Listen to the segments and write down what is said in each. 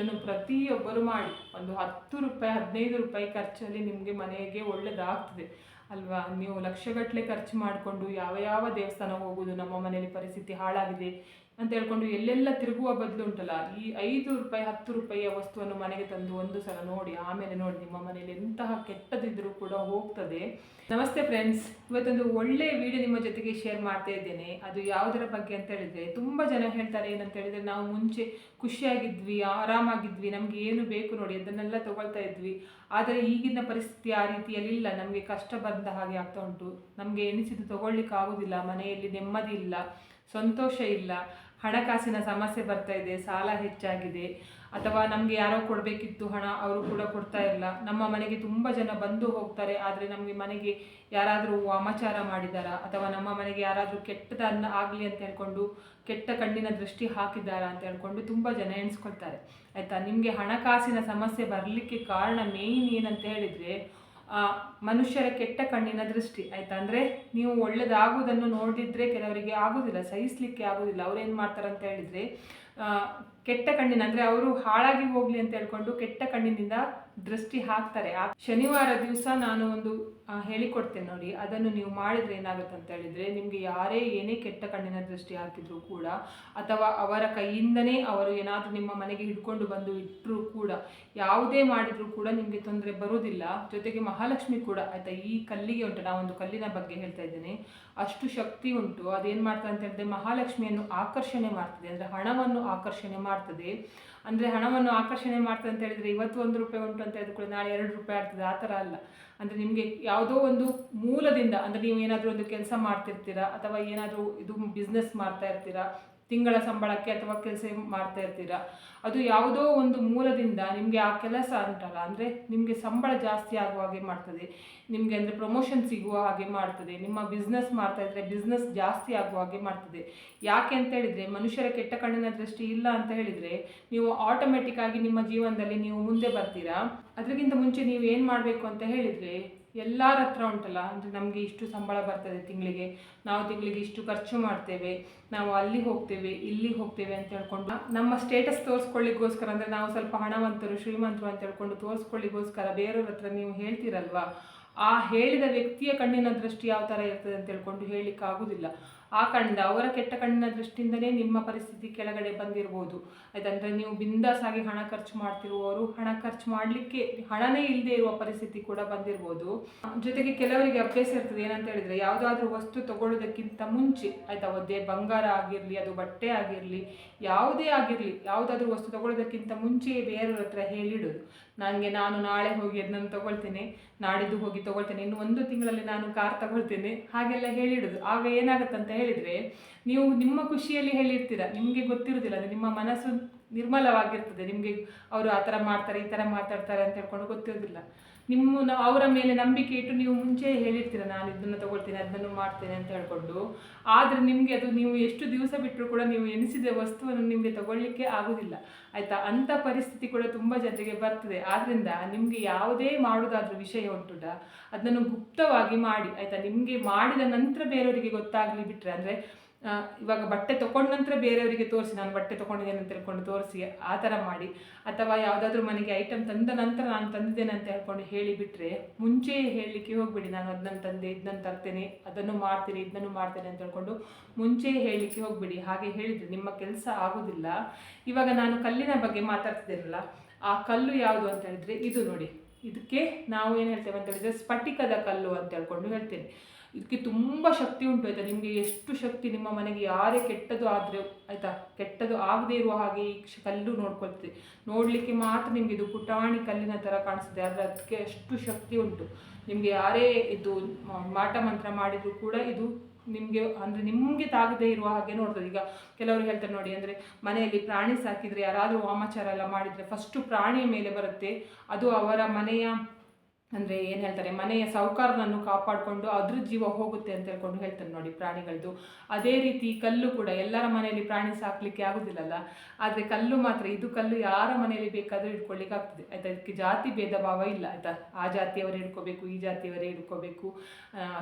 ಇದನ್ನು ಪ್ರತಿಯೊಬ್ಬರು ಮಾಡಿ. ಒಂದು ಹತ್ತು ರೂಪಾಯಿ, ಹದಿನೈದು ರೂಪಾಯಿ ಖರ್ಚಲ್ಲಿ ನಿಮಗೆ ಮನೆಗೆ ಒಳ್ಳೆಯದಾಗ್ತದೆ ಅಲ್ವಾ? ನೀವು ಲಕ್ಷಗಟ್ಟಲೆ ಖರ್ಚು ಮಾಡಿಕೊಂಡು ಯಾವ ಯಾವ ದೇವಸ್ಥಾನ ಹೋಗೋದು ನಮ್ಮ ಮನೆಯಲ್ಲಿ ಪರಿಸ್ಥಿತಿ ಹಾಳಾಗಿದೆ. ಅಂತ ಹೇಳ್ಕೊಂಡು ಎಲ್ಲೆಲ್ಲ ತಿರುಗುವ ಬದಲು ಉಂಟಲ್ಲ, ಈ ಐದು ರೂಪಾಯಿ, ಹತ್ತು ರೂಪಾಯಿಯ ವಸ್ತುವನ್ನು ಮನೆಗೆ ತಂದು ಒಂದು ಸಲ ನೋಡಿ, ಆಮೇಲೆ ನೋಡಿ ನಿಮ್ಮ ಮನೆಯಲ್ಲಿ ಎಂತಹ ಕೆಟ್ಟದಿದ್ದರೂ ಕೂಡ ಹೋಗ್ತದೆ. ನಮಸ್ತೆ ಫ್ರೆಂಡ್ಸ್ ಇವತ್ತೊಂದು ಒಳ್ಳೆ ವಿಡಿಯೋ ನಿಮ್ಮ ಜೊತೆಗೆ ಶೇರ್ ಮಾಡ್ತಾ ಇದ್ದೇನೆ. ಅದು ಯಾವುದರ ಬಗ್ಗೆ ಅಂತ ಹೇಳಿದ್ರೆ, ತುಂಬ ಜನ ಹೇಳ್ತಾರೆ ಏನಂತ ಹೇಳಿದ್ರೆ, ನಾವು ಮುಂಚೆ ಖುಷಿಯಾಗಿದ್ವಿ, ಆರಾಮಾಗಿದ್ವಿ, ನಮಗೆ ಏನು ಬೇಕು ನೋಡಿ ಅದನ್ನೆಲ್ಲ ತಗೊಳ್ತಾ ಇದ್ವಿ. ಆದರೆ ಈಗಿನ ಪರಿಸ್ಥಿತಿ ಆ ರೀತಿಯಲ್ಲಿ ಇಲ್ಲ, ನಮಗೆ ಕಷ್ಟ ಬಂದ ಹಾಗೆ ಆಗ್ತಾ ಉಂಟು. ನಮಗೆ ಎನಿಸಿದ್ದು ತಗೊಳ್ಳಿಕ್ಕೆ ಆಗೋದಿಲ್ಲ ಮನೆಯಲ್ಲಿ ನೆಮ್ಮದಿ ಇಲ್ಲ, ಸಂತೋಷ ಇಲ್ಲ. ಹಣಕಾಸಿನ ಸಮಸ್ಯೆ ಬರ್ತಾ ಇದೆ, ಸಾಲ ಹೆಚ್ಚಾಗಿದೆ, ಅಥವಾ ನಮಗೆ ಯಾರೋ ಕೊಡಬೇಕಿತ್ತು ಹಣ, ಅವರು ಕೂಡ ಕೊಡ್ತಾ ಇಲ್ಲ. ನಮ್ಮ ಮನೆಗೆ ತುಂಬ ಜನ ಬಂದು ಹೋಗ್ತಾರೆ, ಆದರೆ ನಮಗೆ ಮನೆಗೆ ಯಾರಾದರೂ ವಾಮಾಚಾರ ಮಾಡಿದಾರ? ಅಥವಾ ನಮ್ಮ ಮನೆಗೆ ಯಾರಾದರೂ ಕೆಟ್ಟದನ್ನ ಆಗಲಿ ಅಂತ ಹೇಳ್ಕೊಂಡು ಕೆಟ್ಟ ಕಣ್ಣಿನ ದೃಷ್ಟಿ ಹಾಕಿದ್ದಾರಾ ಅಂತ ಹೇಳ್ಕೊಂಡು ತುಂಬ ಜನ ಎಣಿಸ್ಕೊಳ್ತಾರೆ. ಆಯಿತಾ? ನಿಮಗೆ ಹಣಕಾಸಿನ ಸಮಸ್ಯೆ ಬರಲಿಕ್ಕೆ ಕಾರಣ ಮೇಯ್ನ್ ಏನಂತ ಹೇಳಿದರೆ ಮನುಷ್ಯರ ಕೆಟ್ಟ ಕಣ್ಣಿನ ದೃಷ್ಟಿ, ಆಯ್ತಾ? ಅಂದರೆ ನೀವು ಒಳ್ಳೇದಾಗುವುದನ್ನು ನೋಡಿದ್ರೆ ಕೆಲವರಿಗೆ ಆಗೋದಿಲ್ಲ ಸಹಿಸಲಿಕ್ಕೆ ಆಗೋದಿಲ್ಲ ಅವ್ರು ಏನು ಮಾಡ್ತಾರೆ ಅಂತ ಹೇಳಿದರೆ ಕೆಟ್ಟ ಕಣ್ಣಿನ, ಅಂದರೆ ಅವರು ಹಾಳಾಗಿ ಹೋಗಲಿ ಅಂತ ಹೇಳ್ಕೊಂಡು ಕೆಟ್ಟ ಕಣ್ಣಿನಿಂದ ದೃಷ್ಟಿ ಹಾಕ್ತಾರೆ. ಶನಿವಾರ ದಿವಸ ನಾನು ಒಂದು ಹೇಳಿಕೊಡ್ತೇನೆ ನೋಡಿ, ಅದನ್ನು ನೀವು ಮಾಡಿದ್ರೆ ಏನಾಗುತ್ತೆ ಅಂತ ಹೇಳಿದರೆ, ನಿಮಗೆ ಯಾರೇ ಏನೇ ಕೆಟ್ಟ ಕಣ್ಣಿನ ದೃಷ್ಟಿ ಹಾಕಿದ್ರು ಕೂಡ, ಅಥವಾ ಅವರ ಕೈಯಿಂದನೇ ಅವರು ಏನಾದರೂ ನಿಮ್ಮ ಮನೆಗೆ ಹಿಡ್ಕೊಂಡು ಬಂದು ಇಟ್ಟರು ಕೂಡ, ಯಾವುದೇ ಮಾಡಿದ್ರು ಕೂಡ ನಿಮಗೆ ತೊಂದರೆ ಬರೋದಿಲ್ಲ ಜೊತೆಗೆ ಮಹಾಲಕ್ಷ್ಮಿ ಕೂಡ, ಆಯ್ತಾ, ಈ ಕಲ್ಲಿಗೆ ಉಂಟು ನಾವೊಂದು ಕಲ್ಲಿನ ಬಗ್ಗೆ ಹೇಳ್ತಾ ಇದ್ದೇನೆ. ಅಷ್ಟು ಶಕ್ತಿ ಉಂಟು. ಅದೇನು ಮಾಡ್ತದೆ ಅಂತ ಹೇಳಿದ್ರೆ ಮಹಾಲಕ್ಷ್ಮಿಯನ್ನು ಆಕರ್ಷಣೆ ಮಾಡ್ತದೆ. ಅಂದರೆ ಹಣವನ್ನು ಆಕರ್ಷಣೆ ಮಾಡ್ತದೆ. ಅಂದರೆ ಹಣವನ್ನು ಆಕರ್ಷಣೆ ಮಾಡ್ತದೆ ಅಂತ ಹೇಳಿದ್ರೆ ಇವತ್ತು ಒಂದು ರೂಪಾಯಿ ಉಂಟು ಅಂತ ಹೇಳಿದ್ರೆ ನಾಳೆ ಎರಡು ರೂಪಾಯಿ ಆಗ್ತದೆ. ಆ ಥರ ಅಲ್ಲ. ಅಂದರೆ ನಿಮಗೆ ಯಾವುದೋ ಒಂದು ಮೂಲದಿಂದ ಅಂದರೆ ನೀವು ಏನಾದರೂ ಒಂದು ಕೆಲಸ ಮಾಡ್ತಿರ್ತೀರಾ ಅಥವಾ ಏನಾದರೂ ಇದು ಬಿಸ್ನೆಸ್ ಮಾಡ್ತಾ ಇರ್ತೀರಾ? ತಿಂಗಳ ಸಂಬಳಕ್ಕೆ ಅಥವಾ ಕೆಲಸ ಮಾಡ್ತಾ ಇರ್ತೀರಾ? ಅದು ಯಾವುದೋ ಒಂದು ಮೂಲದಿಂದ ನಿಮಗೆ ಆ ಕೆಲಸ ಅಂತಲ್ಲ ಅಂದರೆ ನಿಮಗೆ ಸಂಬಳ ಜಾಸ್ತಿ ಆಗುವ ಹಾಗೆ ಮಾಡ್ತದೆ. ನಿಮಗೆ ಅಂದರೆ ಪ್ರಮೋಷನ್ ಸಿಗುವ ಹಾಗೆ ಮಾಡ್ತದೆ. ನಿಮ್ಮ ಬಿಸ್ನೆಸ್ ಮಾಡ್ತಾ ಇದ್ದರೆ ಬಿಸ್ನೆಸ್ ಜಾಸ್ತಿ ಆಗುವ ಹಾಗೆ ಮಾಡ್ತದೆ. ಯಾಕೆ ಅಂತ ಹೇಳಿದರೆ, ಮನುಷ್ಯರ ಕೆಟ್ಟ ಕಣ್ಣಿನ ದೃಷ್ಟಿ ಇಲ್ಲ ಅಂತ ಹೇಳಿದರೆ, ನೀವು ಆಟೋಮೆಟಿಕ್ ಆಗಿ ನಿಮ್ಮ ಜೀವನದಲ್ಲಿ ನೀವು ಮುಂದೆ ಬರ್ತೀರಾ? ಅದಕ್ಕಿಂತ ಮುಂಚೆ ನೀವು ಏನು ಮಾಡಬೇಕು ಅಂತ ಹೇಳಿದರೆ ಎಲ್ಲರ ಹತ್ರ ಉಂಟಲ್ಲ, ಅಂದರೆ ನಮಗೆ ಇಷ್ಟು ಸಂಬಳ ಬರ್ತದೆ ತಿಂಗಳಿಗೆ, ನಾವು ತಿಂಗಳಿಗೆ ಇಷ್ಟು ಖರ್ಚು ಮಾಡ್ತೇವೆ, ನಾವು ಅಲ್ಲಿ ಹೋಗ್ತೇವೆ ಇಲ್ಲಿ ಹೋಗ್ತೇವೆ ಅಂತ ಹೇಳ್ಕೊಂಡು, ನಮ್ಮ ಸ್ಟೇಟಸ್ ತೋರಿಸ್ಕೊಳ್ಳಿಗೋಸ್ಕರ ಅಂದರೆ ನಾವು ಸ್ವಲ್ಪ ಹಣವಂತರು, ಶ್ರೀಮಂತರು ಅಂತ ಹೇಳ್ಕೊಂಡು ತೋರಿಸ್ಕೊಳ್ಳಿಗೋಸ್ಕರ ಬೇರೆಯವ್ರ ಹತ್ರ ನೀವು ಹೇಳ್ತೀರಲ್ವಾ? ಆ ಹೇಳಿದ ವ್ಯಕ್ತಿಯ ಕಣ್ಣಿನ ದೃಷ್ಟಿ ಯಾವ ಥರ ಇರ್ತದೆ ಅಂತ ಹೇಳ್ಕೊಂಡು ಹೇಳಲಿಕ್ಕೆ ಆಗುದಿಲ್ಲ ಆ ಕಣ್ಣಿಂದ ಅವರ ಕೆಟ್ಟ ಕಣ್ಣಿನ ದೃಷ್ಟಿಯಿಂದಲೇ ನಿಮ್ಮ ಪರಿಸ್ಥಿತಿ ಕೆಳಗಡೆ ಬಂದಿರ್ಬೋದು. ಆಯ್ತಂದ್ರೆ ನೀವು ಬಿಂದಾಸಾಗಿ ಹಣ ಖರ್ಚು ಮಾಡ್ತಿರುವವರು, ಹಣ ಖರ್ಚು ಮಾಡಲಿಕ್ಕೆ ಹಣನೇ ಇಲ್ಲದೆ ಇರುವ ಪರಿಸ್ಥಿತಿ ಕೂಡ ಬಂದಿರ್ಬೋದು. ಜೊತೆಗೆ ಕೆಲವರಿಗೆ ಅಭ್ಯಾಸ ಇರ್ತದೆ, ಏನಂತ ಹೇಳಿದ್ರೆ ಯಾವುದಾದ್ರೂ ವಸ್ತು ತಗೊಳ್ಳೋದಕ್ಕಿಂತ ಮುಂಚೆ, ಆಯ್ತಾ ಒದ್ದೆ ಬಂಗಾರ ಆಗಿರಲಿ, ಅದು ಬಟ್ಟೆ ಆಗಿರಲಿ, ಯಾವುದೇ ಆಗಿರಲಿ, ಯಾವುದಾದ್ರೂ ವಸ್ತು ತಗೊಳ್ಳೋದಕ್ಕಿಂತ ಮುಂಚೆಯೇ ಬೇರೆಯವ್ರ ಹತ್ರ ಹೇಳಿಡೋದು ನನಗೆ ನಾನು ನಾಳೆ ಹೋಗಿ ಅದನ್ನು ತಗೊಳ್ತೇನೆ, ನಾಡಿದ್ದು ಹೋಗಿ ತಗೊಳ್ತೇನೆ. ಇನ್ನು ಒಂದು ತಿಂಗಳಲ್ಲಿ ನಾನು ಕಾರ್ ತಗೊಳ್ತೇನೆ. ಹಾಗೆಲ್ಲ ಹೇಳಿಡೋದು. ಆಗ ಏನಾಗುತ್ತೆ ಅಂತ ಹೇಳಿದರೆ, ನೀವು ನಿಮ್ಮ ಖುಷಿಯಲ್ಲಿ ಹೇಳಿರ್ತೀರ. ನಿಮಗೆ ಗೊತ್ತಿರೋದಿಲ್ಲ. ಅದು ನಿಮ್ಮ ಮನಸ್ಸು ನಿರ್ಮಲವಾಗಿರ್ತದೆ. ನಿಮಗೆ ಅವರು ಆ ಥರ ಮಾಡ್ತಾರೆ, ಈ ಥರ ಮಾತಾಡ್ತಾರೆ ಅಂತ ಹೇಳ್ಕೊಂಡು ಗೊತ್ತಿರೋದಿಲ್ಲ. ನಿಮ್ಮ ಅವರ ಮೇಲೆ ನಂಬಿಕೆ ಇಟ್ಟು ನೀವು ಮುಂಚೆ ಹೇಳಿರ್ತೀರ, ನಾನು ಇದನ್ನು ತಗೊಳ್ತೀನಿ ಅದನ್ನು ಮಾಡ್ತೇನೆ ಅಂತ ಹೇಳ್ಕೊಂಡು. ಆದರೆ ನಿಮಗೆ ಅದು ನೀವು ಎಷ್ಟು ದಿವಸ ಬಿಟ್ಟರು ಕೂಡ ನೀವು ಎನಿಸಿದ ವಸ್ತುವನ್ನು ನಿಮಗೆ ತಗೊಳ್ಳಿಕ್ಕೆ ಆಗೋದಿಲ್ಲ. ಆಯಿತಾ? ಅಂಥ ಪರಿಸ್ಥಿತಿ ಕೂಡ ತುಂಬ ಜನರಿಗೆ ಬರ್ತದೆ. ಆದ್ದರಿಂದ ನಿಮಗೆ ಯಾವುದೇ ಮಾಡೋದಾದ್ರೂ ವಿಷಯ ಉಂಟುಡ ಅದನ್ನು ಗುಪ್ತವಾಗಿ ಮಾಡಿ, ಆಯಿತಾ? ನಿಮಗೆ ಮಾಡಿದ ನಂತರ ಬೇರೆಯವರಿಗೆ ಗೊತ್ತಾಗಲಿ ಬಿಟ್ಟರೆ ಅಂದರೆ ಇವಾಗ ಬಟ್ಟೆ ತಗೊಂಡ ನಂತರ ಬೇರೆಯವರಿಗೆ ತೋರಿಸಿ, ನಾನು ಬಟ್ಟೆ ತೊಗೊಂಡಿದ್ದೇನೆ ಅಂತ ಹೇಳ್ಕೊಂಡು ತೋರಿಸಿ, ಆ ಥರ ಮಾಡಿ. ಅಥವಾ ಯಾವುದಾದ್ರೂ ಮನೆಗೆ ಐಟಮ್ ತಂದ ನಂತರ ನಾನು ತಂದಿದ್ದೇನೆ ಅಂತ ಹೇಳ್ಕೊಂಡು ಹೇಳಿಬಿಟ್ರೆ ಮುಂಚೆಯೇ ಹೇಳಲಿಕ್ಕೆ ಹೋಗ್ಬಿಡಿ. ನಾನು ಅದನ್ನು ತಂದೆ ಇದನ್ನು ತರ್ತೇನೆ, ಅದನ್ನು ಮಾಡ್ತೀನಿ ಇದನ್ನು ಮಾಡ್ತೇನೆ ಅಂತ ಹೇಳ್ಕೊಂಡು ಮುಂಚೆಯೇ ಹೇಳಲಿಕ್ಕೆ ಹೋಗಬೇಡಿ. ಹಾಗೆ ಹೇಳಿದರೆ ನಿಮ್ಮ ಕೆಲಸ ಆಗೋದಿಲ್ಲ. ಇವಾಗ ನಾನು ಕಲ್ಲಿನ ಬಗ್ಗೆ ಮಾತಾಡ್ತಿದ್ದೇನಲ್ಲ, ಆ ಕಲ್ಲು ಯಾವುದು ಅಂತ ಹೇಳಿದರೆ ಇದು ನೋಡಿ. ಇದಕ್ಕೆ ನಾವು ಏನು ಹೇಳ್ತೇವೆ ಅಂತ ಹೇಳಿದರೆ, ಸ್ಫಟಿಕದ ಕಲ್ಲು ಅಂತ ಹೇಳ್ಕೊಂಡು ಹೇಳ್ತೇನೆ. ಇದಕ್ಕೆ ತುಂಬ ಶಕ್ತಿ ಉಂಟು ಆಯಿತಾ? ನಿಮಗೆ ಎಷ್ಟು ಶಕ್ತಿ ನಿಮ್ಮ ಮನೆಗೆ ಯಾರೇ ಕೆಟ್ಟದು ಆದರೆ, ಆಯಿತಾ? ಕೆಟ್ಟದು ಆಗದೇ ಇರುವ ಹಾಗೆ ಈ ಕಲ್ಲು ನೋಡ್ಕೊಳ್ತದೆ. ನೋಡಲಿಕ್ಕೆ ಮಾತ್ರ ನಿಮಗೆ ಇದು ಪುಟಾಣಿ ಕಲ್ಲಿನ ಥರ ಕಾಣಿಸ್ತದೆ. ಆದರೆ ಅದಕ್ಕೆ ಅಷ್ಟು ಶಕ್ತಿ ಉಂಟು. ನಿಮಗೆ ಯಾರೇ ಇದು ಮಾಟ ಮಂತ್ರ ಮಾಡಿದರೂ ಕೂಡ ಇದು ನಿಮಗೆ, ಅಂದರೆ ನಿಮಗೆ ತಾಗದೇ ಇರುವ ಹಾಗೆ ನೋಡ್ತದೆ. ಈಗ ಕೆಲವರು ಹೇಳ್ತಾರೆ ನೋಡಿ, ಅಂದರೆ ಮನೆಯಲ್ಲಿ ಪ್ರಾಣಿ ಸಾಕಿದರೆ ಯಾರಾದರೂ ವಾಮಾಚಾರ ಎಲ್ಲ ಮಾಡಿದರೆ ಫಸ್ಟು ಪ್ರಾಣಿಯ ಮೇಲೆ ಬರುತ್ತೆ. ಅದು ಅವರ ಮನೆಯ ಅಂದರೆ ಏನು ಹೇಳ್ತಾರೆ, ಮನೆಯ ಸಾಹುಕಾರನನ್ನು ಕಾಪಾಡಿಕೊಂಡು ಅದ್ರ ಜೀವ ಹೋಗುತ್ತೆ ಅಂತ ಹೇಳ್ಕೊಂಡು ಹೇಳ್ತಾರೆ ನೋಡಿ ಪ್ರಾಣಿಗಳದ್ದು ಅದೇ ರೀತಿ ಕಲ್ಲು ಕೂಡ ಎಲ್ಲರ ಮನೆಯಲ್ಲಿ ಪ್ರಾಣಿ ಸಾಕಲಿಕ್ಕೆ ಆಗೋದಿಲ್ಲಲ್ಲ? ಆದರೆ ಕಲ್ಲು ಮಾತ್ರ, ಇದು ಕಲ್ಲು ಯಾರ ಮನೆಯಲ್ಲಿ ಬೇಕಾದರೂ ಇಟ್ಕೊಳ್ಳಿಕ್ಕೆ ಆಗ್ತದೆ. ಆಯ್ತಾ? ಇದಕ್ಕೆ ಜಾತಿ ಭೇದ ಭಾವ ಇಲ್ಲ. ಆಯ್ತಾ? ಆ ಜಾತಿಯವರೇ ಇಟ್ಕೋಬೇಕು ಈ ಜಾತಿಯವರೇ ಇಟ್ಕೋಬೇಕು